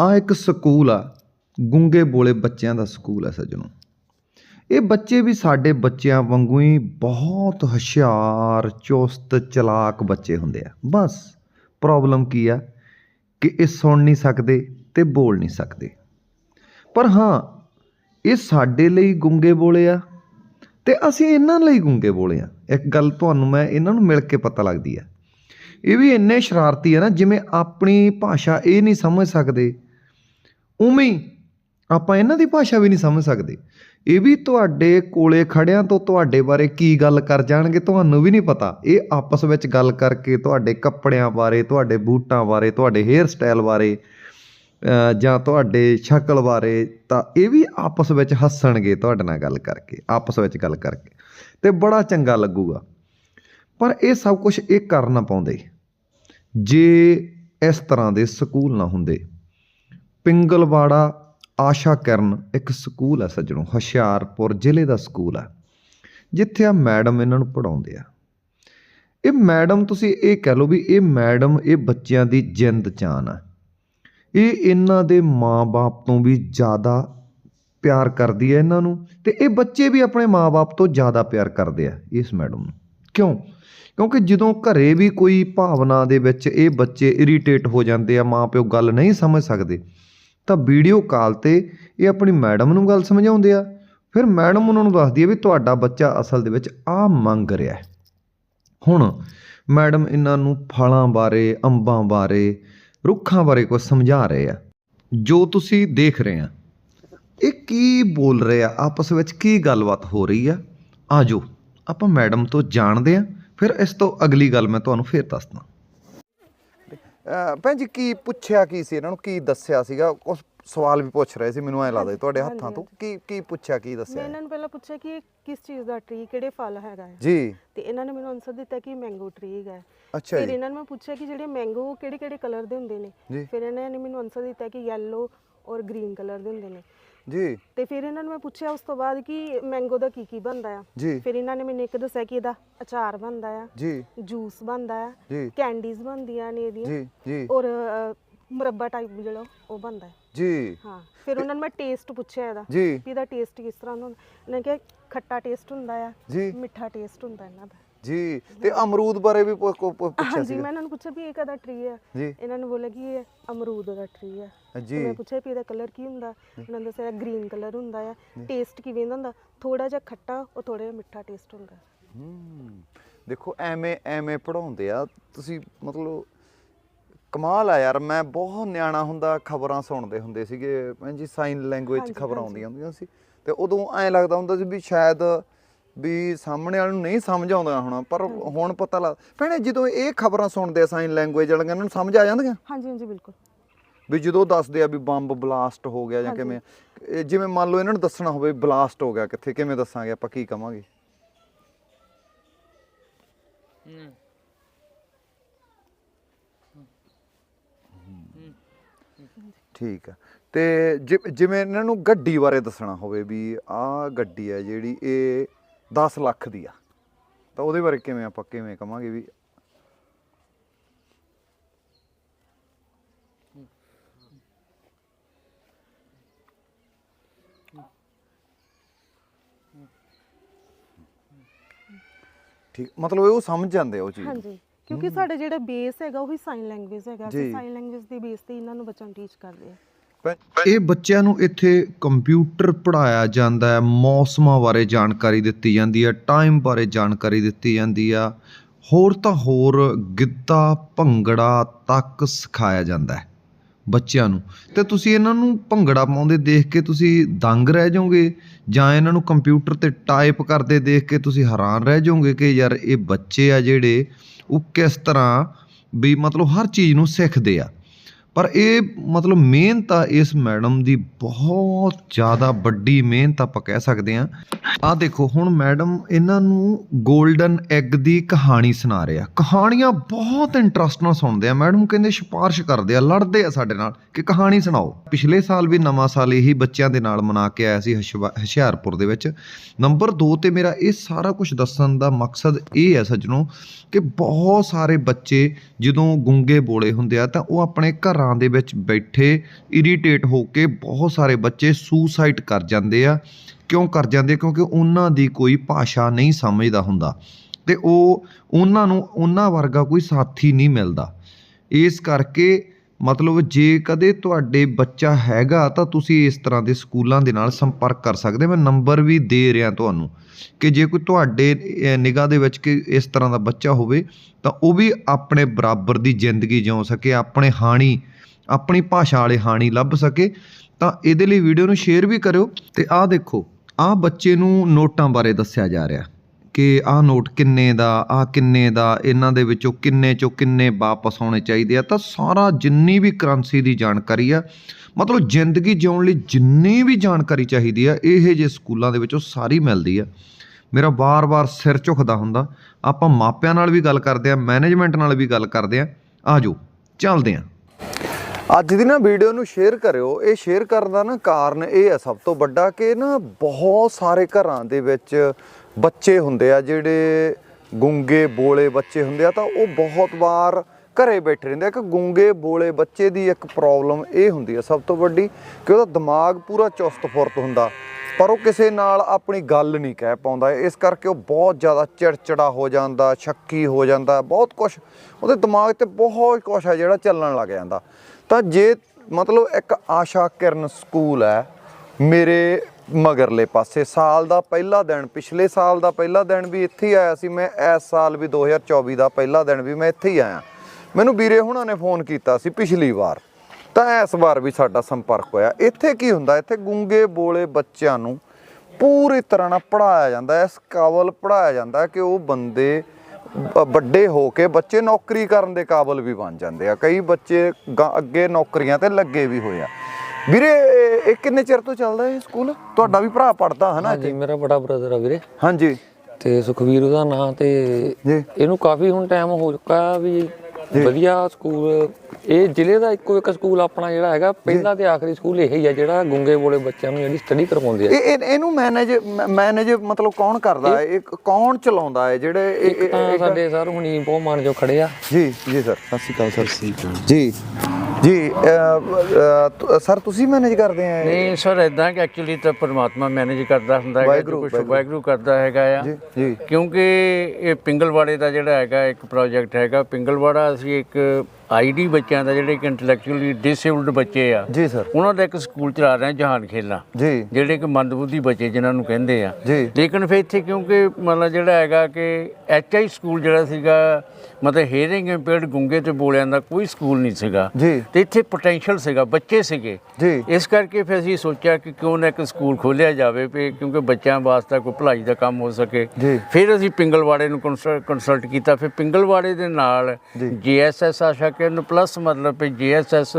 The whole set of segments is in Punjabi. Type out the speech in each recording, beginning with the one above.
ਆ ਇੱਕ ਸਕੂਲ ਆ, ਗੁੰਗੇ ਬੋਲੇ ਬੱਚਿਆਂ ਦਾ ਸਕੂਲ ਆ ਸੱਜਣੋ। ਇਹ ਬੱਚੇ ਵੀ ਸਾਡੇ ਬੱਚਿਆਂ ਵਾਂਗੂ ਹੀ ਬਹੁਤ ਹੁਸ਼ਿਆਰ, ਚੁਸਤ, ਚਲਾਕ ਬੱਚੇ ਹੁੰਦੇ ਆ। ਬਸ ਪ੍ਰੋਬਲਮ ਕੀ ਆ ਕਿ ਇਹ ਸੁਣ ਨਹੀਂ ਸਕਦੇ ਤੇ ਬੋਲ ਨਹੀਂ ਸਕਦੇ। ਪਰ ਹਾਂ, ਇਹ ਸਾਡੇ ਲਈ ਗੁੰਗੇ ਬੋਲੇ ਆ ਤੇ ਅਸੀਂ ਇਹਨਾਂ ਲਈ ਗੁੰਗੇ ਬੋਲੇ ਆ। ਇੱਕ ਗੱਲ ਤੁਹਾਨੂੰ ਮੈਂ ਇਹਨਾਂ ਨੂੰ ਮਿਲ ਕੇ ਪਤਾ ਲੱਗਦੀ ਆ। ਇਹ ਵੀ ਇੰਨੇ ਸ਼ਰਾਰਤੀ ਆ ਨਾ, ਜਿਵੇਂ ਆਪਣੀ ਭਾਸ਼ਾ ਇਹ ਨਹੀਂ ਸਮਝ ਸਕਦੇ ਉਵੇਂ ਹੀ ਆਪਾਂ ਇਹਨਾਂ ਦੀ ਭਾਸ਼ਾ ਵੀ ਨਹੀਂ ਸਮਝ ਸਕਦੇ। ਇਹ ਵੀ ਤੁਹਾਡੇ ਕੋਲੇ ਖੜਿਆਂ ਤੋਂ ਤੁਹਾਡੇ ਬਾਰੇ ਕੀ ਗੱਲ ਕਰ ਜਾਣਗੇ ਤੁਹਾਨੂੰ ਵੀ ਨਹੀਂ ਪਤਾ। ਇਹ ਆਪਸ ਵਿੱਚ ਗੱਲ ਕਰਕੇ ਤੁਹਾਡੇ ਕੱਪੜਿਆਂ ਬਾਰੇ, ਤੁਹਾਡੇ ਬੂਟਾਂ ਬਾਰੇ, ਤੁਹਾਡੇ ਹੇਅਰ ਸਟਾਈਲ ਬਾਰੇ ਜਾਂ ਤੁਹਾਡੇ ਸ਼ਕਲ ਬਾਰੇ ਤਾਂ ਇਹ ਵੀ ਆਪਸ ਵਿੱਚ ਹੱਸਣਗੇ ਤੁਹਾਡੇ ਨਾਲ ਗੱਲ ਕਰਕੇ, ਆਪਸ ਵਿੱਚ ਗੱਲ ਕਰਕੇ। ਤੇ ਬੜਾ ਚੰਗਾ ਲੱਗੂਗਾ। ਪਰ ਇਹ ਸਭ ਕੁਝ ਇਹ ਕਰ ਨਾ ਪਾਉਂਦੇ। ਜੇ ਇਸ ਤਰ੍ਹਾਂ ਦੇ ਸਕੂਲ ਨਾ ਹੁੰਦੇ ਪਿੰਗਲਵਾੜਾ ਆਸ਼ਾ ਕਿਰਨ ਇੱਕ ਸਕੂਲ ਹੈ ਸੱਜਣੋ, ਹੁਸ਼ਿਆਰਪੁਰ ਜ਼ਿਲ੍ਹੇ ਦਾ ਸਕੂਲ ਆ ਜਿੱਥੇ ਆ ਮੈਡਮ ਇਹਨਾਂ ਨੂੰ ਪੜਾਉਂਦੇ ਆ। ਇਹ ਮੈਡਮ ਤੁਸੀਂ ਇਹ ਕਹਿ ਲਓ ਵੀ ਇਹ ਮੈਡਮ ਇਹ ਬੱਚਿਆਂ ਦੀ ਜਿੰਦ ਜਾਨ ਆ। ਇਹ ਇਹਨਾਂ ਦੇ ਮਾਪੇ ਤੋਂ ਵੀ ਜ਼ਿਆਦਾ ਪਿਆਰ ਕਰਦੀ ਹੈ ਇਹਨਾਂ ਨੂੰ ਤੇ ਇਹ ਬੱਚੇ ਵੀ ਆਪਣੇ ਮਾਪੇ ਤੋਂ ਜ਼ਿਆਦਾ ਪਿਆਰ ਕਰਦੇ ਆ ਇਸ ਮੈਡਮ ਨੂੰ। ਕਿਉਂ? ਕਿਉਂਕਿ ਜਦੋਂ ਘਰੇ ਵੀ ਕੋਈ ਭਾਵਨਾ ਦੇ ਵਿੱਚ ਇਹ ਬੱਚੇ ਇਰੀਟੇਟ ਹੋ ਜਾਂਦੇ ਆ, ਮਾਪਿਓ ਗੱਲ ਨਹੀਂ ਸਮਝ ਸਕਦੇ ਤਾਂ ਵੀਡੀਓ ਕਾਲ ਤੇ ਇਹ ਆਪਣੀ ਮੈਡਮ ਨੂੰ ਗੱਲ ਸਮਝਾਉਂਦੇ ਆ। ਫਿਰ ਮੈਡਮ ਉਹਨਾਂ ਨੂੰ ਦੱਸਦੀ ਹੈ ਵੀ ਤੁਹਾਡਾ ਬੱਚਾ ਅਸਲ ਦੇ ਵਿੱਚ ਆ ਮੰਗ ਰਿਹਾ ਹੈ। ਹੁਣ ਮੈਡਮ ਇਹਨਾਂ ਨੂੰ ਫਲਾਂ ਬਾਰੇ, ਅੰਬਾਂ ਬਾਰੇ, ਰੁੱਖਾਂ ਬਾਰੇ ਕੁਝ ਸਮਝਾ ਰਹੇ ਆ। ਜੋ ਤੁਸੀਂ ਦੇਖ ਰਹੇ ਆ, ਇਹ ਕੀ ਬੋਲ ਰਹੇ ਆ? ਆਪਸ ਵਿੱਚ ਕੀ ਗੱਲਬਾਤ ਹੋ ਰਹੀ ਆ? ਆਜੋ, ਆਪਾਂ ਮੈਡਮ ਤੋਂ ਜਾਣਦੇ ਆ। ਫਿਰ ਇਸ ਤੋਂ ਅਗਲੀ ਗੱਲ ਮੈਂ ਤੁਹਾਨੂੰ ਫੇਰ ਦੱਸਦਾ। ਭੈਣ ਜੀ ਕੀ ਪੁੱਛਿਆ ਕੀ ਸੀ ਇਹਨਾਂ ਨੂੰ? ਕੀ ਦੱਸਿਆ ਸੀਗਾ? ਕੁਝ ਸਵਾਲ ਵੀ ਪੁੱਛ ਰਹੇ ਸੀ ਮੈਨੂੰ ਐ ਲੱਗਦਾ ਤੁਹਾਡੇ ਹੱਥਾਂ ਤੋਂ। ਕੀ ਕੀ ਪੁੱਛਿਆ ਕੀ ਮੈਂ ਦੱਸਿਆ ਇਹਨਾਂ ਨੂੰ ਪਹਿਲਾਂ ਪੁੱਛਿਆ ਕਿ ਇਹ ਕਿਸ ਚੀਜ਼ ਦਾ ਟਰੀ ਕਿਹੜੇ ਫਲ ਹੈਗਾ ਹੈ? ਜੀ। ਤੇ ਇਹਨਾਂ ਨੇ ਮੈਨੂੰ ਆਨਸਰ ਦਿੱਤਾ ਕਿ ਮੈਂਗੋ ਟਰੀ ਹੈਗਾ ਹੈ। ਅੱਛਾ ਫਿਰ ਜੀ। ਇਹਨਾਂ ਨੂੰ ਮੈਂ ਪੁੱਛਿਆ ਕਿ ਜਿਹੜੇ ਮੈਂਗੋ ਕਿਹੜੇ ਕਿਹੜੇ ਕਲਰ ਦੇ ਹੁੰਦੇ ਨੇ। ਫਿਰ ਇਹਨਾਂ ਨੇ ਮੈਨੂੰ ਆਨਸਰ ਦਿੱਤਾ ਕਿ ਯੈਲੋ ਔਰ ਗ੍ਰੀਨ ਕਲਰ ਦੇ ਹੁੰਦੇ ਨੇ। ਜੀ। ਤੇ ਫਿਰ ਇਹਨਾਂ ਨੂੰ ਮੈਂ ਪੁੱਛਿਆ ਉਸ ਤੋਂ ਬਾਅਦ ਕਿ ਮੈਂਗੋ ਦਾ ਕੀ ਕੀ ਬਣਦਾ ਆ। ਜੀ। ਫਿਰ ਇਹਨਾਂ ਨੇ ਮੈਨੂੰ ਇੱਕ ਦੱਸਿਆ ਕਿ ਇਹਦਾ ਅਚਾਰ ਬਣਦਾ ਆ। ਜੀ। ਜੂਸ ਬਣਦਾ ਆ। ਜੀ। ਕੈਂਡੀਜ਼ ਬਣਦੀਆਂ ਨੇ ਇਹਦੀਆਂ। ਜੀ ਜੀ। ਔਰ ਅ, ਮੁਰੱਬਾ ਟਾਈਪ ਜਿਹੜਾ ਉਹ ਬਣਦਾ ਹੈ ਜੀ। ਹਾਂ ਫਿਰ ਉਹਨਾਂ ਨੂੰ ਮੈਂ ਟੇਸਟ ਪੁੱਛਿਆ ਇਹਦਾ ਜੀ। ਵੀ ਇਹਦਾ ਟੇਸਟ ਕਿਸ ਤਰ੍ਹਾਂ ਦਾ ਹੁੰਦਾ। ਇਹਨਾਂ ਨੇ ਕਿਹਾ ਖੱਟਾ ਟੇਸਟ ਹੁੰਦਾ ਆ ਜੀ। ਮਿੱਠਾ ਟੇਸਟ ਹੁੰਦਾ ਇਹਨਾਂ ਦਾ। ਜੀ ਤੇ ਅਮਰੂਦ ਬਾਰੇ ਵੀ ਪੁ- ਪੁ- ਪੁ- ਪੁੱਛਿਆ ਹਾਂਜੀ ਸੀ ਮੈਂ ਇਹਨਾਂ ਨੂੰ ਪੁੱਛਿਆ ਵੀ ਇਹ ਕਦਾ ਟਰੀ ਹੈ ਜੀ। ਇਹਨਾਂ ਨੇ ਬੋਲਿਆ ਕਿ ਇਹ ਅਮਰੂਦ ਦਾ ਟਰੀ ਹੈ ਤੇ ਜੀ। ਮੈਂ ਪੁੱਛਿਆ ਵੀ ਇਹਦਾ ਕਲਰ ਕੀ ਹੁੰਦਾ? ਉਹਨਾਂ ਨੇ ਦੱਸਿਆ ਗ੍ਰੀਨ ਕਲਰ ਹੁੰਦਾ ਆ। ਟੇਸਟ ਕਿਵੇਂ ਦਾ ਹੁੰਦਾ? ਥੋੜਾ ਜਿਹਾ ਖੱਟਾ ਉਹ ਥੋੜਾ ਜਿਹਾ ਮਿੱਠਾ ਟੇਸਟ ਹੁੰਦਾ। ਹੂੰ ਦੇਖੋ ਐਵੇਂ ਐਵੇਂ ਪੜਾਉਂਦੇ ਆ। ਤੁਸੀਂ ਮਤਲਬ ਕਮਾਲ ਆ ਯਾਰ ਮੈਂ ਬਹੁਤ ਨਿਆਣਾ ਹੁੰਦਾ ਖਬਰਾਂ ਸੁਣਦੇ ਹੁੰਦੇ ਸੀਗੇ। ਭੈਣ ਜੀ ਸਾਈਨ ਲੈਂਗੁਏਜ ਹਾਂਜੀ, ਖਬਰਾਂ ਹਾਂਜੀ। ਆਉਂਦੀਆਂ ਹੁੰਦੀਆਂ ਸੀ। ਤੇ ਉਦੋਂ ਐਂ ਲੱਗਦਾ ਹੁੰਦਾ ਸੀ ਵੀ ਸ਼ਾਇਦ ਵੀ ਸਾਹਮਣੇ ਵਾਲੇ ਨੂੰ ਨਹੀਂ ਸਮਝ ਆਉਂਦਾ ਹੋਣਾ ਪਰ ਹੁਣ ਪਤਾ ਲੱਗ ਭੈਣੇ ਜਦੋਂ ਇਹ ਖਬਰਾਂ ਸੁਣਦੇ ਆ ਸਾਈਨ ਲੈਂਗੁਏਜ ਵਾਲੀਆਂ ਨੂੰ ਸਮਝ ਆ ਜਾਂਦੀਆਂ? ਹਾਂਜੀ ਹਾਂਜੀ ਬਿਲਕੁਲ। ਵੀ ਜਦੋਂ ਦੱਸਦੇ ਆ ਵੀ ਬੰਬ ਬਲਾਸਟ ਹੋ ਗਿਆ ਜਾਂ। ਕਿਵੇਂ ਜਿਵੇਂ ਮੰਨ ਲਓ ਇਹਨਾਂ ਨੂੰ ਦੱਸਣਾ ਹੋਵੇ ਬਲਾਸਟ ਹੋ ਗਿਆ ਕਿੱਥੇ ਕਿਵੇਂ ਦੱਸਾਂਗੇ ਆਪਾਂ ਕੀ ਕਵਾਂਗੇ? ਠੀਕ ਆ। ਤੇ ਜਿਵੇਂ ਇਹਨਾਂ ਨੂੰ ਗੱਡੀ ਬਾਰੇ ਦੱਸਣਾ ਹੋਵੇ ਵੀ ਆਹ ਗੱਡੀ ਹੈ ਜਿਹੜੀ ਇਹ 10 ਲੱਖ ਦੀ ਆ ਤਾਂ ਉਹਦੇ ਬਾਰੇ ਕਿਵੇਂ ਆਪਾਂ ਕਿਵੇਂ ਕਵਾਂਗੇ ਵੀ ਠੀਕ ਮਤਲਬ ਉਹ ਸਮਝ ਜਾਂਦੇ ਆ ਉਹ ਚੀਜ਼। ਹਾਂਜੀ ਕਿਉਂਕਿ ਸਾਡਾ ਜਿਹੜਾ ਬੇਸ ਹੈਗਾ ਉਹ ਸਾਈਨ ਲੈਂਗੁਏਜ ਹੈਗਾ ਜੀ। ਸਾਈਨ ਲੈਂਗੁਏਜ ਦੀ ਬੇਸ ਤੇ ਇਹਨਾਂ ਨੂੰ ਬੱਚਿਆਂ ਨੂੰ ਟੀਚ ਕਰਦੇ ਆ ਇਹ ਬੱਚਿਆਂ ਨੂੰ ਇੱਥੇ ਕੰਪਿਊਟਰ ਪੜਾਇਆ ਜਾਂਦਾ ਹੈ, ਮੌਸਮਾਂ ਬਾਰੇ ਜਾਣਕਾਰੀ ਦਿੱਤੀ ਜਾਂਦੀ ਹੈ ਟਾਈਮ ਬਾਰੇ ਜਾਣਕਾਰੀ ਦਿੱਤੀ ਜਾਂਦੀ ਆ। ਹੋਰ ਤਾਂ ਹੋਰ ਗਿੱਧਾ, ਭੰਗੜਾ ਤੱਕ ਸਿਖਾਇਆ ਜਾਂਦਾ ਹੈ ਬੱਚਿਆਂ ਨੂੰ। ਤੇ ਤੁਸੀਂ ਇਹਨਾਂ ਨੂੰ ਭੰਗੜਾ ਪਾਉਂਦੇ ਦੇਖ ਕੇ ਤੁਸੀਂ ਦੰਗ ਰਹਿ ਜਾਓਗੇ ਜਾਂ ਇਹਨਾਂ ਨੂੰ ਕੰਪਿਊਟਰ ਤੇ ਟਾਈਪ ਕਰਦੇ ਦੇਖ ਕੇ ਤੁਸੀਂ ਹੈਰਾਨ ਰਹਿ ਜਾਓਗੇ ਕਿ ਯਾਰ ਇਹ ਬੱਚੇ ਆ ਜਿਹੜੇ, ਉਹ ਕਿਸ ਤਰ੍ਹਾਂ ਵੀ ਮਤਲਬ ਹਰ ਚੀਜ਼ ਨੂੰ ਸਿੱਖਦੇ ਆ। ਪਰ ਇਹ ਮਤਲਬ ਮਿਹਨਤ ਆ ਇਸ ਮੈਡਮ ਦੀ ਬਹੁਤ ਜ਼ਿਆਦਾ ਵੱਡੀ ਮਿਹਨਤ ਆਪਾਂ ਕਹਿ ਸਕਦੇ ਆ ਆ ਦੇਖੋ, ਹੁਣ ਮੈਡਮ ਇਹਨਾਂ ਨੂੰ 골ਡਨ ਐਗ ਦੀ ਕਹਾਣੀ ਸੁਣਾ ਰਹੇ। ਆ ਕਹਾਣੀਆਂ ਬਹੁਤ ਇੰਟਰਸਟ ਨਾਲ ਸੁਣਦੇ ਆ। ਮੈਡਮ ਕਹਿੰਦੇ ਸਿਫਾਰਿਸ਼ ਕਰਦੇ ਆ, ਲੜਦੇ ਆ ਸਾਡੇ ਨਾਲ ਕਿ ਕਹਾਣੀ ਸੁਣਾਓ। ਪਿਛਲੇ ਸਾਲ ਵੀ ਨਵਾਂ ਸਾਲ ਇਹੀ ਬੱਚਿਆਂ ਦੇ ਨਾਲ ਮਨਾ ਕੇ ਆਇਆ ਸੀ ਹੁਸ਼ਿਆ- ਹੁਸ਼ਿਆਰਪੁਰ ਦੇ ਵਿੱਚ। ਨੰਬਰ 2 ਤੇ ਮੇਰਾ ਇਹ ਸਾਰਾ ਕੁਝ ਦੱਸਣ ਦਾ ਮਕਸਦ ਇਹ ਹੈ ਸੱਜਣੋ ਕਿ ਬਹੁਤ ਸਾਰੇ ਬੱਚੇ ਜਦੋਂ ਗੁੰਗੇ ਬੋਲੇ ਹੁੰਦੇ ਆ ਤਾਂ ਉਹ ਆਪਣੇ ਘਰਾਂ ਘਰਾਂ ਦੇ ਵਿੱਚ ਬੈਠੇ ਇਰੀਟੇਟ ਹੋ ਕੇ ਬਹੁਤ ਸਾਰੇ ਬੱਚੇ ਸੁਸਾਈਡ ਕਰ ਜਾਂਦੇ ਆ। ਕਿਉਂ ਕਰ ਜਾਂਦੇ? ਕਿਉਂਕਿ ਉਹਨਾਂ ਦੀ ਕੋਈ ਭਾਸ਼ਾ ਨਹੀਂ ਸਮਝਦਾ ਹੁੰਦਾ। ਤੇ ਉਹ ਉਹਨਾਂ ਨੂੰ, ਉਹਨਾਂ ਵਰਗਾ ਕੋਈ ਸਾਥੀ ਨਹੀਂ ਮਿਲਦਾ। ਇਸ ਕਰਕੇ ਮਤਲਬ ਜੇ ਕਦੇ ਤੁਹਾਡੇ ਬੱਚਾ ਹੈਗਾ ਤਾਂ ਤੁਸੀਂ ਇਸ ਤਰ੍ਹਾਂ ਦੇ ਸਕੂਲਾਂ ਦੇ ਨਾਲ ਸੰਪਰਕ ਕਰ ਸਕਦੇ। ਮੈਂ ਨੰਬਰ ਵੀ ਦੇ ਰਿਹਾ ਤੁਹਾਨੂੰ ਕਿ ਜੇ ਕੋਈ ਤੁਹਾਡੇ ਨਿਗਾਹ ਦੇ ਵਿੱਚ ਕਿ ਇਸ ਤਰ੍ਹਾਂ ਦਾ ਬੱਚਾ ਹੋਵੇ ਤਾਂ ਉਹ ਵੀ ਆਪਣੇ ਬਰਾਬਰ ਦੀ ਜ਼ਿੰਦਗੀ ਜਿਉ ਸਕੇ, ਆਪਣੇ ਹਾਣੀ ਆਪਣੀ ਭਾਸ਼ਾ ਵਾਲੇ ਹਾਣੀ ਲੱਭ ਸਕੇ, ਤਾਂ ਇਹਦੇ ਲਈ ਵੀਡੀਓ ਨੂੰ ਸ਼ੇਅਰ ਵੀ ਕਰਿਓ ਤੇ ਆਹ ਦੇਖੋ, ਆਹ ਬੱਚੇ ਨੂੰ ਨੋਟਾਂ ਬਾਰੇ ਦੱਸਿਆ ਜਾ ਰਿਹਾ ਕਿ ਆਹ ਨੋਟ ਕਿੰਨੇ ਦਾ, ਆਹ ਕਿੰਨੇ ਦਾ, ਇਹਨਾਂ ਦੇ ਵਿੱਚੋਂ ਕਿੰਨੇ ਚੋਂ ਕਿੰਨੇ ਵਾਪਸ ਆਉਣੇ ਚਾਹੀਦੇ ਆ, ਤਾਂ ਸਾਰਾ ਜਿੰਨੀ ਵੀ ਕਰੰਸੀ ਦੀ ਜਾਣਕਾਰੀ ਆ, ਮਤਲਬ ਜ਼ਿੰਦਗੀ ਜਿਉਣ ਲਈ ਜਿੰਨੀ ਵੀ ਜਾਣਕਾਰੀ ਚਾਹੀਦੀ ਆ, ਇਹ ਜੇ ਸਕੂਲਾਂ ਦੇ ਵਿੱਚੋਂ ਸਾਰੀ ਮਿਲਦੀ ਆ। ਮੇਰਾ ਵਾਰ-ਵਾਰ ਸਿਰ ਝੁਕਦਾ ਹੁੰਦਾ, ਆਪਾਂ ਮਾਪਿਆਂ ਨਾਲ ਵੀ ਗੱਲ ਕਰਦੇ ਆ ਮੈਨੇਜਮੈਂਟ ਨਾਲ ਵੀ ਗੱਲ ਕਰਦੇ ਆ। ਆਜੋ ਚੱਲਦੇ ਆ। ਅੱਜ ਦੀ ਨਾ ਵੀਡੀਓ ਨੂੰ ਸ਼ੇਅਰ ਕਰਿਓ। ਇਹ ਸ਼ੇਅਰ ਕਰਨ ਦਾ ਨਾ ਕਾਰਨ ਇਹ ਹੈ ਸਭ ਤੋਂ ਵੱਡਾ ਕਿ ਨਾ ਬਹੁਤ ਸਾਰੇ ਘਰਾਂ ਦੇ ਵਿੱਚ ਬੱਚੇ ਹੁੰਦੇ ਆ, ਜਿਹੜੇ ਗੁੰਗੇ ਬੋਲੇ ਬੱਚੇ ਹੁੰਦੇ ਆ, ਤਾਂ ਉਹ ਬਹੁਤ ਵਾਰ ਘਰੇ ਬੈਠੇ ਰਹਿੰਦੇ ਆ। ਕਿ ਗੁੰਗੇ ਬੋਲੇ ਬੱਚੇ ਦੀ ਇੱਕ ਪ੍ਰੋਬਲਮ ਇਹ ਹੁੰਦੀ ਆ ਸਭ ਤੋਂ ਵੱਡੀ ਕਿ ਉਹਦਾ ਦਿਮਾਗ ਪੂਰਾ ਚੁਸਤ ਫੁਰਤ ਹੁੰਦਾ, ਪਰ ਉਹ ਕਿਸੇ ਨਾਲ ਆਪਣੀ ਗੱਲ ਨਹੀਂ ਕਹਿ ਪਾਉਂਦਾ। ਇਸ ਕਰਕੇ ਉਹ ਬਹੁਤ ਜ਼ਿਆਦਾ ਚਿੜਚਿੜਾ ਹੋ ਜਾਂਦਾ, ਸ਼ੱਕੀ ਹੋ ਜਾਂਦਾ, ਬਹੁਤ ਕੁਝ ਉਹਦੇ ਦਿਮਾਗ ਤੇ ਬਹੁਤ ਕੁਝ ਹੈ ਜਿਹੜਾ ਚੱਲਣ ਲੱਗ ਜਾਂਦਾ। ਤਾਂ ਜੇ ਮਤਲਬ ਇੱਕ ਆਸ਼ਾ ਕਿਰਨ ਸਕੂਲ ਹੈ ਮੇਰੇ ਮਗਰਲੇ ਪਾਸੇ, ਸਾਲ ਦਾ ਪਹਿਲਾ ਦਿਨ, ਪਿਛਲੇ ਸਾਲ ਦਾ ਪਹਿਲਾ ਦਿਨ ਵੀ ਇੱਥੇ ਹੀ ਆਇਆ ਸੀ। ਮੈਂ ਇਸ ਸਾਲ ਵੀ 2024 ਦਾ ਪਹਿਲਾ ਦਿਨ ਵੀ ਮੈਂ ਇੱਥੇ ਹੀ ਆਇਆ। ਮੈਨੂੰ ਵੀਰੇ ਹੁਣਾਂ ਨੇ ਫੋਨ ਕੀਤਾ ਸੀ ਪਿਛਲੀ ਵਾਰ। ਤਾਂ ਇਸ ਵਾਰ ਵੀ ਸਾਡਾ ਸੰਪਰਕ ਹੋਇਆ। ਇੱਥੇ ਕੀ ਹੁੰਦਾ, ਇੱਥੇ ਗੁੰਗੇ ਬੋਲੇ ਬੱਚਿਆਂ ਨੂੰ ਪੂਰੀ ਤਰ੍ਹਾਂ ਨਾਲ ਪੜਾਇਆ ਜਾਂਦਾ ਇਸ ਕਾਬਲ ਪੜਾਇਆ ਜਾਂਦਾ ਕਿ ਉਹ ਬੰਦੇ ਵੱਡੇ ਹੋ ਕੇ ਬੱਚੇ ਨੌਕਰੀ ਕਰਨ ਦੇ ਕਾਬਲ ਵੀ ਬਣ ਜਾਂਦੇ ਆ। ਕਈ ਬੱਚੇ ਅੱਗੇ ਨੌਕਰੀਆਂ ਤੇ ਲੱਗੇ ਵੀ ਹੋਏ ਆ। ਵੀਰੇ ਇਹ- ਕਿੰਨੇ ਚਿਰ ਤੋਂ ਚੱਲਦਾ ਇਹ ਸਕੂਲ? ਤੁਹਾਡਾ ਵੀ ਭਰਾ ਪੜਦਾ ਹੈ ਨਾ ਹਾਂਜੀ ਮੇਰਾ ਬੜਾ ਬ੍ਰਦਰ ਆ ਵੀਰੇ। ਹਾਂਜੀ। ਤੇ ਸੁਖਵੀਰ ਉਹਦਾ ਨਾਂ ਤੇ ਜੀ। ਇਹਨੂੰ ਕਾਫੀ ਹੁਣ ਟਾਈਮ ਹੋ ਚੁੱਕਾ ਵੀ ਵਧੀਆ ਸਕੂਲ ਇਹ ਜ਼ਿਲ੍ਹੇ ਦਾ ਇੱਕੋ ਇੱਕ ਸਕੂਲ ਆਪਣਾ ਜਿਹੜਾ ਹੈਗਾ ਪਹਿਲਾ ਤੇ ਆਖਰੀ ਸਕੂਲ ਇਹ ਹੀ ਆ ਜਿਹੜਾ ਗੁੰਗੇ ਬੋਲੇ ਬੱਚਿਆਂ ਨੂੰ ਜਿਹੜੀ ਸਟੱਡੀ ਕਰਵਾਉਂਦੇ ਆ। ਇਹ ਇਹ- ਇਹਨੂੰ ਮੈਨੇਜ ਮੈਨੇਜ ਮਤਲਬ ਕੌਣ ਕਰਦਾ ਹੈ? ਇਹ ਕੌਣ ਚਲਾਉਂਦਾ ਹੈ ਜਿਹੜੇ ਸਾਡੇ ਸਰ ਹੁਣੀ ਬਹੁਤ ਮਾਨ ਜੋ ਖੜੇ ਆ। ਜੀ ਜੀ ਸਰ। ਸਤਿ ਸ਼੍ਰੀ ਅਕਾਲ ਸਰ। ਜੀ ਜੀ ਸਰ ਤੁਸੀਂ ਮੈਨੇਜ ਕਰਦੇ ਆ? ਨਹੀਂ ਸਰ ਇਦਾਂ ਕਿ ਐਕਚੁਅਲੀ ਤਾਂ ਪਰਮਾਤਮਾ ਮੈਨੇਜ ਕਰਦਾ ਹੁੰਦਾ ਕੁਛ ਵਾਹਿਗੁਰੂ। ਵਾਹਿਗੁਰੂ ਕਰਦਾ ਹੈਗਾ ਆ। ਜੀ ਜੀ। ਕਿਉਂਕਿ ਇਹ ਪਿੰਗਲਵਾੜੇ ਦਾ ਜਿਹੜਾ ਹੈਗਾ ਇੱਕ ਪ੍ਰੋਜੈਕਟ ਹੈਗਾ ਪਿੰਗਲਵਾੜਾ ਅਸੀਂ ਇੱਕ ਆਈਡੀ ਬੱਚਿਆਂ ਦਾ ਜਿਹੜੇ ਕਿ ਇੰਟੈਲੈਕਚੁਅਲੀ ਡਿਸੇਬਲਡ ਬੱਚੇ ਆ ਜੀ ਸਰ ਉਹਨਾਂ ਦਾ ਇੱਕ ਸਕੂਲ ਚਲਾ ਰਹੇ ਜਹਾਨ ਖੇਲਾ। ਜੀ। ਜਿਹੜੇ ਕਿ ਮੰਦਬੁੱਧੀ ਬੱਚੇ ਜਿਨ੍ਹਾਂ ਨੂੰ ਕਹਿੰਦੇ ਆ। ਜੀ। ਲੇਕਿਨ ਫਿਰ ਇੱਥੇ ਕਿਉਂਕਿ ਮਤਲਬ ਜਿਹੜਾ ਹੈਗਾ ਕਿ ਐਚਆਈ ਸਕੂਲ ਜਿਹੜਾ ਸੀਗਾ ਮਤਲਬ ਹੀਅਰਿੰਗ ਇੰਪੇਅਰਡ ਗੁੰਗੇ ਤੇ ਬੋਲਿਆਂ ਦਾ ਕੋਈ ਸਕੂਲ ਨਹੀਂ ਸੀਗਾ। ਜੀ। ਤੇ ਇੱਥੇ ਪੋਟੈਂਸ਼ੀਅਲ ਸੀਗਾ ਬੱਚੇ ਸੀਗੇ। ਜੀ। ਇਸ ਕਰਕੇ ਫਿਰ ਅਸੀਂ ਸੋਚਿਆ ਕਿ ਕਿਉਂ ਨਾ ਇੱਕ ਸਕੂਲ ਖੋਲਿਆ ਜਾਵੇ ਵੀ ਕਿਉਂਕਿ ਬੱਚਿਆਂ ਵਾਸਤੇ ਕੋਈ ਭਲਾਈ ਦਾ ਕੰਮ ਹੋ ਸਕੇ। ਜੀ। ਫਿਰ ਅਸੀਂ ਪਿੰਗਲਵਾੜੇ ਨੂੰ ਕੰਸਲਟ ਕੀਤਾ। ਫਿਰ ਪਿੰਗਲਵਾੜੇ ਦੇ ਨਾਲ ਜੀਐਸਐਸ ਆਸ਼ਾ ਕਿਰਨ ਪਲੱਸ ਮਤਲਬ GSS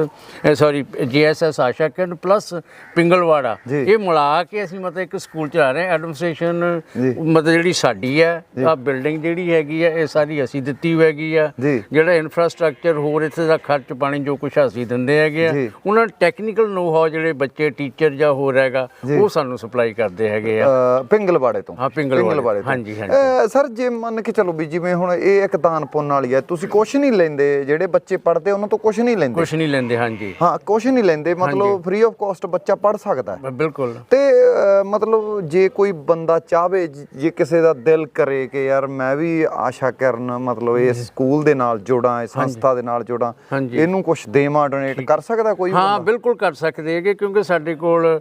sorry GSS Asha Kiran plus Pingalwara. ਇਹ ਮਿਲਾ ਕੇ ਅਸੀਂ ਮਤਲਬ ਇੱਕ ਸਕੂਲ ਚਲਾ ਰਹੇ ਐਡਮਿਨਿਸਟ੍ਰੇਸ਼ਨ। ਮਤਲਬ ਜਿਹੜੀ ਸਾਡੀ ਹੈ ਆ ਬਿਲਡਿੰਗ ਜਿਹੜੀ ਹੈਗੀ ਹੈ ਇਹ ਸਾਰੀ ਅਸੀਂ ਦਿੱਤੀ ਹੈਗੀ ਆ। ਜਿਹੜਾ ਇਨਫਰਾਸਟ੍ਰਕਚਰ ਹੋਰ ਇੱਥੇ ਦਾ ਖਰਚ ਪਾਣੀ ਜੋ ਕੁਛ ਅਸੀਂ ਦਿੰਦੇ ਹੈਗੇ ਆ। ਉਹਨਾਂ ਟੈਕਨੀਕਲ ਨੋ ਹਾਉ ਜਿਹੜੇ ਬੱਚੇ ਟੀਚਰ ਜਾਂ ਹੋਰ ਹੈਗਾ ਉਹ ਸਾਨੂੰ ਸਪਲਾਈ ਕਰਦੇ ਹੈਗੇ ਆ ਪਿੰਗਲਵਾੜੇ ਤੋਂ ਹਾਂ, ਪਿੰਗਲਵਾੜੇ। ਹਾਂਜੀ, ਹਾਂਜੀ। ਸਰ ਜੇ ਮੰਨ ਕੇ ਚਲੋ ਵੀ ਜਿਵੇਂ ਹੁਣ ਇਹ ਇੱਕ ਦਾਨ ਪੁੰਨ ਵਾਲੀ ਹੈ ਤੁਸੀਂ ਕੁਝ ਨਹੀਂ ਲੈਂਦੇ ਜਿਹੜੇ ਬੱਚੇ ਪੜ੍ਹਦੇ ਉਹਨਾਂ ਤੋਂ ਕੁਝ ਨਹੀਂ ਲੈਂਦੇ। ਕੁਛ ਨਹੀਂ ਲੈਂਦੇ ਹਾਂਜੀ। ਹਾਂ ਕੁਝ ਨਹੀਂ ਲੈਂਦੇ ਮਤਲਬ ਫ੍ਰੀ ਆਫ ਕਾਸਟ ਬੱਚਾ ਪੜ੍ਹ ਸਕਦਾ ਹੈ। ਬਿਲਕੁਲ। ਤੇ ਮਤਲਬ ਜੇ ਕੋਈ ਬੰਦਾ ਚਾਹਵੇ ਜ- ਕਿਸੇ ਦਾ ਦਿਲ ਕਰੇ ਕਿ ਯਾਰ ਮੈਂ ਵੀ ਆਸ਼ਾ ਕਰਨ ਮਤਲਬ ਇਸ ਸਕੂਲ ਦੇ ਨਾਲ ਜੋੜਾਂ ਇਸ ਸੰਸਥਾ ਦੇ ਨਾਲ ਜੋੜਾਂ। ਇਹਨੂੰ ਕੁਝ ਦੇਵਾਂ ਡੋਨੇਟ ਕਰ ਸਕਦਾ ਕੋਈ ਹਾਂ? ਬਿਲਕੁਲ ਕਰ ਸਕਦੇ ਹੈਗੇ ਕਿਉਂਕਿ ਸਾਡੇ ਕੋਲ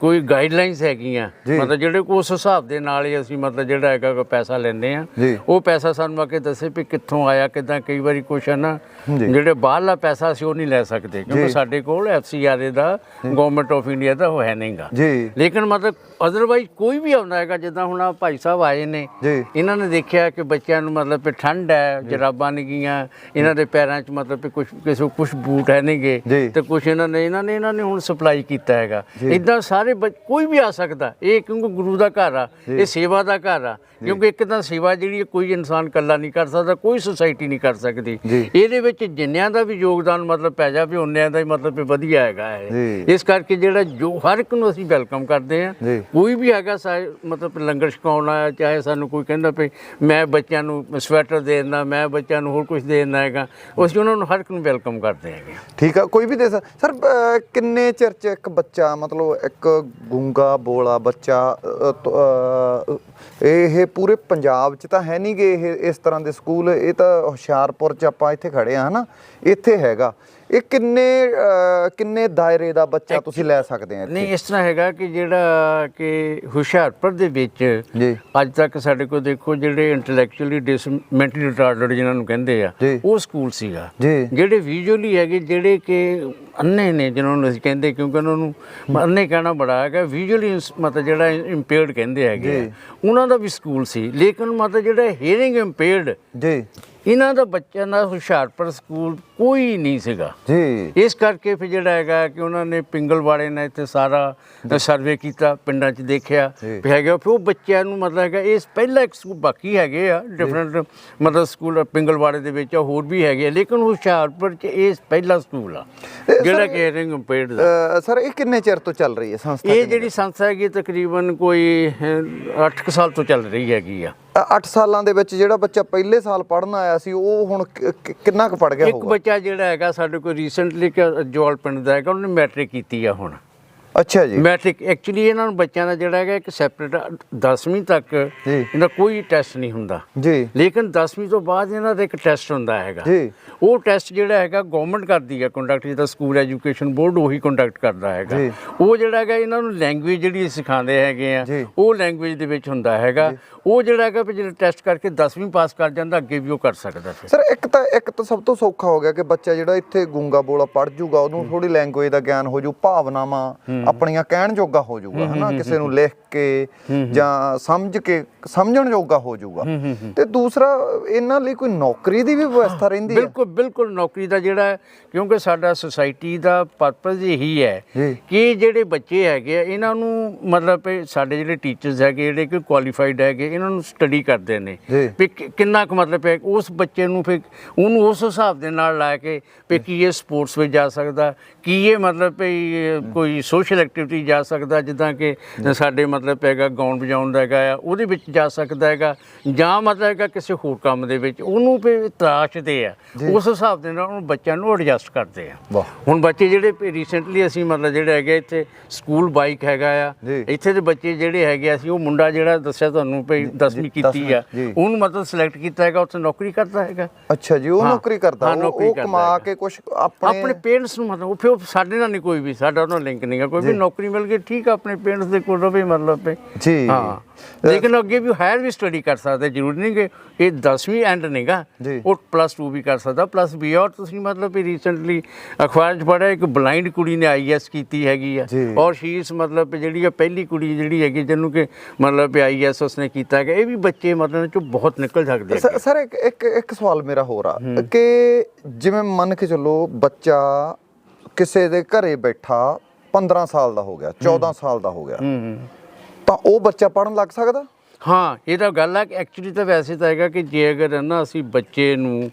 ਕੋਈ ਗਾਈਡਲਾਈਨਸ ਹੈਗੀਆਂ। ਮਤਲਬ ਜਿਹੜੇ ਕੋ ਉਸ ਹਿਸਾਬ ਦੇ ਨਾਲ ਹੀ ਅਸੀਂ ਮਤਲਬ ਜਿਹੜਾ ਹੈਗਾ ਕੋਈ ਪੈਸਾ ਲੈਂਦੇ ਆ। ਉਹ ਪੈਸਾ ਸਾਨੂੰ ਕੇ ਦੱਸੇ ਵੀ ਕਿੱਥੋਂ ਆਇਆ ਕਿਦਾਂ ਕਈ ਵਾਰੀ ਕੁਛ ਹੈ ਨਾ। ਜਿਹੜੇ ਬਾਹਰਲਾ ਪੈਸਾ ਅਸੀਂ ਉਹ ਨਹੀਂ ਲੈ ਸਕਦੇ ਕਿਉਂਕਿ। ਸਾਡੇ ਕੋਲ ਐਫਸੀਆਰਏ ਦਾ ਗਵਰਨਮੈਂਟ ਆਫ ਇੰਡੀਆ ਦਾ ਉਹ ਹੈ ਨਹੀਂਗਾ ਲੇਕਿਨ ਮਤਲਬ ਅਦਰਵਾਈਜ਼ ਕੋਈ ਵੀ ਆਉਂਦਾ ਹੈਗਾ ਜਿੱਦਾਂ ਹੁਣ ਆ ਭਾਈ ਸਾਹਿਬ ਆਏ ਨੇ। ਇਹਨਾਂ ਨੇ ਦੇਖਿਆ ਕਿ ਬੱਚਿਆਂ ਨੂੰ ਮਤਲਬ ਕਿ ਠੰਡ ਹੈ ਜਰਾਬਾਂ ਨਹੀਂ ਗੀਆਂ ਇਹਨਾਂ ਦੇ ਪੈਰਾਂ 'ਚ ਮਤਲਬ ਕਿ ਕੁਝ ਕਿਸੇ ਕੁਝ ਬੂਟ ਹੈ ਨਹੀਂਗੇ। ਤੇ ਕੁਝ ਇਹਨਾਂ ਨੇ ਇਹਨਾਂ ਨੇ ਇਹਨਾਂ ਨੇ ਹੁਣ ਸਪਲਾਈ ਕੀਤਾ ਹੈਗਾ ਇਦਾਂ ਸਾਰੇ ਸਾਰੇ ਕੋਈ ਵੀ ਆ ਸਕਦਾ। ਇਹ ਕਿਉਂਕਿ ਗੁਰੂ ਦਾ ਘਰ ਆ ਇਹ ਸੇਵਾ ਦਾ ਘਰ ਆ। ਕਿਉਂਕਿ ਇੱਕ ਤਾਂ ਸੇਵਾ ਜਿਹੜੀ ਕੋਈ ਇਨਸਾਨ ਇਕੱਲਾ ਨਹੀਂ ਕਰ ਸਕਦਾ ਕੋਈ ਸੁਸਾਇਟੀ ਨਹੀਂ ਕਰ ਸਕਦੀ। ਇਹਦੇ ਵਿੱਚ ਜਿੰਨਿਆਂ ਦਾ ਵੀ ਯੋਗਦਾਨ ਮਤਲਬ ਪੈ ਜਾਵੇ ਉਹਨਿਆਂ ਦਾ ਹੀ ਮਤਲਬ ਵੀ ਵਧੀਆ ਹੈਗਾ ਜੀ। ਹੈ ਇਸ ਕਰਕੇ ਜਿਹੜਾ ਜੋ ਹਰ ਇੱਕ ਨੂੰ ਅਸੀਂ ਵੈਲਕਮ ਕਰਦੇ ਆ। ਕੋਈ ਵੀ ਹੈਗਾ ਮਤਲਬ ਲੰਗਰ ਛਕਾਉਣ ਆਇਆ ਚਾਹੇ ਸਾਨੂੰ ਕੋਈ ਕਹਿੰਦਾ ਵੀ ਮੈਂ ਬੱਚਿਆਂ ਨੂੰ ਸਵੈਟਰ ਦੇ ਦਿੰਦਾ ਮੈਂ ਬੱਚਿਆਂ ਨੂੰ ਹੋਰ ਕੁਝ ਦੇ ਦਿੰਦਾ ਹੈਗਾ ਅਸੀਂ ਉਹਨਾਂ ਨੂੰ ਹਰ ਇੱਕ ਨੂੰ ਵੈਲਕਮ ਕਰਦੇ ਹੈਗੇ ਠੀਕ ਆ ਕੋਈ ਵੀ ਦੇ ਸਰ ਕਿੰਨੇ ਚਿਰ ਚ ਇੱਕ ਬੱਚਾ ਮਤਲਬ ਇੱਕ ਗੂੰਗਾ ਬੋਲਾ ਬੱਚਾ ਅਹ, ਇਹ ਪੂਰੇ ਪੰਜਾਬ ਚ ਤਾਂ ਹੈ ਨਹੀਂ ਗੇ ਇਹ ਇਸ ਤਰ੍ਹਾਂ ਦੇ ਸਕੂਲ। ਇਹ ਤਾਂ ਹੁਸ਼ਿਆਰਪੁਰ ਚ ਆਪਾਂ ਇੱਥੇ ਖੜੇ ਆ ਹਨਾ? ਇੱਥੇ ਹੈਗਾ। ਇਹ ਕਿੰਨੇ ਕਿੰਨੇ ਦਾਇਰੇ ਦਾ ਬੱਚਾ ਤੁਸੀਂ ਲੈ ਸਕਦੇ ਆ ਨਹੀਂ ਇਸ ਤਰ੍ਹਾਂ ਹੈਗਾ ਕਿ ਜਿਹੜਾ ਕਿ ਹੁਸ਼ਿਆਰਪੁਰ ਦੇ ਵਿੱਚ ਜੀ। ਅੱਜ ਤੱਕ ਸਾਡੇ ਕੋਲ ਦੇਖੋ ਜਿਹੜੇ ਇੰਟੈਲੈਕਚੁਅਲੀ ਮੈਂਟਲੀ ਰਿਟਾਰਡਡ ਜਿਨ੍ਹਾਂ ਨੂੰ ਕਹਿੰਦੇ ਆ। ਉਹ ਸਕੂਲ ਸੀਗਾ। ਜਿਹੜੇ ਵਿਜ਼ੂਅਲੀ ਹੈਗੇ ਜਿਹੜੇ ਕਿ ਅੰਨੇ ਨੇ ਜਿਨ੍ਹਾਂ ਨੂੰ ਅਸੀਂ ਕਹਿੰਦੇ ਕਿਉਂਕਿ ਉਹਨਾਂ ਨੂੰ ਅੰਨੇ ਕਹਿਣਾ ਬੜਾ ਹੈਗਾ ਵਿਜ਼ੂਅਲੀ ਮਤਲਬ ਜਿਹੜਾ ਇੰਪੇਅਰਡ ਕਹਿੰਦੇ ਹੈਗੇ ਉਹਨਾਂ ਦਾ ਵੀ ਸਕੂਲ ਸੀ ਲੇਕਿਨ ਮਤਲਬ ਜਿਹੜਾ ਹੀਅਰਿੰਗ ਇੰਪੇਅਰਡ ਜੀ ਇਹਨਾਂ ਦਾ ਬੱਚਿਆਂ ਦਾ ਹੁਸ਼ਿਆਰਪੁਰ ਸਕੂਲ ਕੋਈ ਨਹੀਂ ਸੀਗਾ। ਜੀ। ਇਸ ਕਰਕੇ ਫਿਰ ਜਿਹੜਾ ਹੈਗਾ ਕਿ ਉਹਨਾਂ ਨੇ ਪਿੰਗਲਵਾੜੇ ਨੇ ਇੱਥੇ ਸਾਰਾ ਸਰਵੇ ਕੀਤਾ ਪਿੰਡਾਂ 'ਚ ਦੇਖਿਆ। ਵੀ ਹੈਗਾ ਫਿਰ ਉਹ ਬੱਚਿਆਂ ਨੂੰ ਮਤਲਬ ਹੈਗਾ ਇਸ ਪਹਿਲਾ ਇੱਕ ਸਕੂਲ ਬਾਕੀ ਹੈਗੇ ਆ ਡਿਫਰੈਂਟ ਮਤਲਬ ਸਕੂਲ ਪਿੰਗਲਵਾੜੇ ਦੇ ਵਿੱਚ ਹੋਰ ਵੀ ਹੈਗੇ ਆ, ਲੇਕਿਨ ਹੁਸ਼ਿਆਰਪੁਰ 'ਚ ਇਹ ਪਹਿਲਾ ਸਕੂਲ ਆ ਇਹ ਜਿਹੜਾ ਕਿ ਏਰਿੰਗ ਇੰਪੇਅਰਡ ਦਾ ਸਰ ਇਹ ਕਿੰਨੇ ਚਿਰ ਤੋਂ ਚੱਲ ਰਹੀ ਹੈ ਸੰਸਥਾ ਇਹ ਜਿਹੜੀ ਸੰਸਥਾ ਹੈਗੀ ਤਕਰੀਬਨ ਕੋਈ 8 ਸਾਲ ਤੋਂ ਚੱਲ ਰਹੀ ਹੈਗੀ ਆ। 8 ਸਾਲਾਂ ਦੇ ਵਿੱਚ ਜਿਹੜਾ ਬੱਚਾ ਪਹਿਲੇ ਸਾਲ ਪੜਨ ਆਇਆ ਸੀ ਉਹ ਹੁਣ ਕਿੰਨਾ ਕੁ ਪੜ ਗਿਆ ਇੱਕ ਹੋਊਗਾ? ਬੱਚਾ ਜਿਹੜਾ ਹੈਗਾ ਸਾਡੇ ਕੋਲ ਰੀਸੈਂਟਲੀ ਜੋਲ ਪਿੰਡ ਦਾ ਹੈਗਾ ਉਹਨੇ ਮੈਟ੍ਰਿਕ ਕੀਤੀ ਆ ਹੁਣ। ਅੱਛਾ ਜੀ। ਮੈਟ੍ਰਿਕ ਐਕਚੁਅਲੀ ਇਹਨਾਂ ਨੂੰ ਬੱਚਿਆਂ ਦਾ ਜਿਹੜਾ ਹੈਗਾ ਇੱਕ ਸੈਪਰੇਟ 10ਵੀਂ ਤੱਕ ਜੀ। ਇਹਦਾ ਕੋਈ ਟੈਸਟ ਨਹੀਂ ਹੁੰਦਾ। ਜੀ। ਲੇਕਿਨ 10ਵੀਂ ਤੋਂ ਬਾਅਦ ਇਹਨਾਂ ਦਾ ਇੱਕ ਟੈਸਟ ਹੁੰਦਾ ਹੈਗਾ। ਜੀ। ਉਹ ਟੈਸਟ ਜਿਹੜਾ ਹੈਗਾ ਗਵਰਨਮੈਂਟ ਕਰਦੀ ਹੈ ਕੰਡਕਟ ਜਿਹਦਾ ਸਕੂਲ ਐਜੂਕੇਸ਼ਨ ਬੋਰਡ ਉਹੀ ਕੰਡਕਟ ਕਰਦਾ ਹੈਗਾ। ਉਹ ਜਿਹੜਾ ਹੈਗਾ ਇਹਨਾਂ ਨੂੰ ਲੈਂਗੁਏਜ ਜਿਹੜੀ ਸਿਖਾਉਂਦੇ ਹੈਗੇ ਆ। ਉਹ ਲੈਂਗੁਏਜ ਦੇ ਵਿੱਚ ਹੁੰਦਾ ਹੈਗਾ। ਉਹ ਜਿਹੜਾ ਹੈਗਾ ਵੀ ਜਿਹੜਾ ਟੈਸਟ ਕਰਕੇ 10ਵੀਂ ਪਾਸ ਕਰ ਜਾਂਦਾ ਅੱਗੇ ਵੀ ਉਹ ਕਰ ਸਕਦਾ ਸਰ ਇੱਕ ਤਾਂ ਇੱਕ ਤਾਂ ਸਭ ਤੋਂ ਸੌਖਾ ਹੋ ਗਿਆ ਕਿ ਬੱਚਾ ਜਿਹੜਾ ਇੱਥੇ ਗੂੰਗਾ ਬੋਲਾ ਪੜ ਜੂਗਾ ਉਹਨੂੰ ਥੋੜੀ ਲੈਂਗੁਏਜ ਦਾ ਗਿਆਨ ਹੋ ਜੂ ਭਾਵਨਾਵਾਂ ਆਪਣੀਆਂ ਕਹਿਣ ਜੋਗਾ ਹੋ ਜੂਗਾ ਹਨਾ? ਕਿਸੇ ਨੂੰ ਲਿਖ ਕੇ ਜਾਂ ਸਮਝ ਕੇ ਸਮਝਣ ਜੋਗਾ ਹੋ ਜੂਗਾ ਤੇ ਦੂਸਰਾ ਇਹਨਾਂ ਲਈ ਕੋਈ ਨੌਕਰੀ ਦੀ ਵੀ ਵਿਵਸਥਾ ਰਹਿੰਦੀ ਹੈ? ਬਿਲਕੁਲ ਬਿਲਕੁਲ ਨੌਕਰੀ ਦਾ ਜਿਹੜਾ ਕਿਉਂਕਿ ਸਾਡਾ ਸੁਸਾਇਟੀ ਦਾ ਪਰਪਸ ਇਹੀ ਹੈ। ਕਿ ਜਿਹੜੇ ਬੱਚੇ ਹੈਗੇ ਆ ਇਹਨਾਂ ਨੂੰ ਮਤਲਬ ਸਾਡੇ ਜਿਹੜੇ ਟੀਚਰਸ ਹੈਗੇ ਜਿਹੜੇ ਕਿ ਕੁਆਲੀਫਾਈਡ ਹੈਗੇ ਇਹਨਾਂ ਨੂੰ ਸਟੱਡੀ ਕਰਦੇ ਨੇ। ਵੀ ਕਿ- ਕਿੰਨਾ ਕੁ ਮਤਲਬ ਹੈ ਉਸ ਬੱਚੇ ਨੂੰ ਫਿਰ ਉਹਨੂੰ ਉਸ ਹਿਸਾਬ ਦੇ ਨਾਲ ਲਾ ਕੇ ਵੀ ਕੀ ਇਹ ਸਪੋਰਟਸ ਵਿੱਚ ਜਾ ਸਕਦਾ ਕੀ ਇਹ ਮਤਲਬ ਕੋਈ ਸੋਸ਼ਲ ਐਕਟੀਵਿਟੀ ਜਾ ਸਕਦਾ ਜਿੱਦਾਂ ਕਿ ਸਾਡੇ ਮਤਲਬ ਹੈਗਾ ਗਾਉਣ ਵਜਾਉਣ ਦਾ ਹੈਗਾ ਆ ਉਹਦੇ ਵਿੱਚ ਜਾ ਸਕਦਾ ਹੈਗਾ ਜਾਂ ਮਤਲਬ ਹੈਗਾ ਕਿਸੇ ਹੋਰ ਕੰਮ ਦੇ ਵਿੱਚ ਉਹਨੂੰ ਫਿਰ ਤਰਾਸ਼ਦੇ ਆ ਉਸ ਹਿਸਾਬ ਦੇ ਨਾਲ ਉਹਨੂੰ ਬੱਚਿਆਂ ਨੂੰ ਐਡਜਸਟ ਕਰਦੇ ਆ। ਹੁਣ ਬੱਚੇ ਜਿਹੜੇ ਰੀਸੈਂਟਲੀ ਅਸੀਂ ਮਤਲਬ ਜਿਹੜੇ ਹੈਗੇ ਇੱਥੇ ਸਕੂਲ ਬਾਈਕ ਹੈਗਾ ਆ। ਇੱਥੇ ਦੇ ਬੱਚੇ ਜਿਹੜੇ ਹੈਗੇ ਅਸੀਂ ਉਹ ਮੁੰਡਾ ਜਿਹੜਾ ਦੱਸਿਆ ਤੁਹਾਨੂੰ ਵੀ 10ਵੀਂ ਕੀਤੀ ਆ। ਉਹਨੂੰ ਮਤਲਬ ਸਿਲੈਕਟ ਕੀਤਾ ਹੈਗਾ ਉੱਥੇ ਨੌਕਰੀ ਕਰਦਾ ਹੈਗਾ ਅੱਛਾ ਜੀ ਉਹ ਨੌਕਰੀ ਕਰਦਾ ਉਹ- ਕਮਾ। ਕੇ ਕੁਝ ਆਪਣੇ ਆਪਣੇ ਪੇਰੈਂਟਸ ਨੂੰ ਮਤਲਬ ਉਹ ਫਿਰ ਸਾਡੇ ਨਾਲ ਨਹੀਂ ਕੋਈ ਵੀ ਸਾਡਾ ਉਹਨਾਂ ਲਿੰਕ ਨਹੀਂਗਾ ਕੋਈ ਵੀ ਨੌਕਰੀ ਮਿਲ ਗਈ ਠੀਕ ਆ ਆਪਣੇ ਪੇਰੈਂਟਸ ਦੇ ਕੋਲ ਰਵੇ ਮਤਲਬ ਤੇ ਜੀ। ਹਾਂ। ਲੇਕਿਨ ਅੱਗੇ ਵੀ ਹਾਇਰ ਵੀ ਸਟੱਡੀ ਕਰ ਸਕਦਾ ਜ਼ਰੂਰੀ ਨਹੀਂ ਕਿ ਇਹ 10ਵੀਂ ਐਂਡ ਨਹੀਂਗਾ। ਉਹ ਪਲੱਸ 2 ਵੀ ਕਰ ਸਕਦਾ ਪਲੱਸ ਬੀ ਔਰ ਤੁਸੀਂ ਮਤਲਬ ਵੀ ਰੀਸੈਂਟਲੀ ਅਖਬਾਰ 'ਚ ਪੜਿਆ ਇੱਕ ਬਲਾਈਂਡ ਕੁੜੀ ਨੇ ਆਈਐਸ ਕੀਤੀ ਹੈਗੀ ਆ। ਔਰ ਸ਼ੀ ਇਸ ਮਤਲਬ ਜਿਹੜੀ ਆ ਪਹਿਲੀ ਕੁੜੀ ਜਿਹੜੀ ਹੈਗੀ ਜਿਹਨੂੰ ਕਿ ਮਤਲਬ ਵੀ ਆਈਐਸ ਉਸਨੇ ਕੀਤਾ ਹੈਗਾ ਇਹ ਵੀ ਬੱਚੇ ਮਤਲਬ ਚੋਂ ਬਹੁਤ ਨਿਕਲ ਸਕਦੇ ਆ ਸਰ ਇੱਕ ਇੱਕ ਇੱਕ ਸਵਾਲ ਮੇਰਾ ਹੋਰ ਆ ਕਿ ਜਿਵੇਂ ਮੰਨ ਕੇ ਚੱਲੋ ਬੱਚਾ ਕਿਸੇ ਦੇ ਘਰੇ ਬੈਠਾ 15 ਸਾਲ ਦਾ ਹੋ ਗਿਆ 14 ਸਾਲ ਦਾ ਹੋ ਗਿਆ। ਤਾਂ ਉਹ ਬੱਚਾ ਪੜਨ ਲੱਗ ਸਕਦਾ? ਹਾਂ ਇਹ ਤਾਂ ਗੱਲ ਹੈ ਕਿ ਐਕਚੁਅਲੀ ਤਾਂ ਵੈਸੇ ਤਾਂ ਹੈਗਾ ਕਿ ਜੇ ਅਗਰ ਨਾ ਅਸੀਂ ਬੱਚੇ ਨੂੰ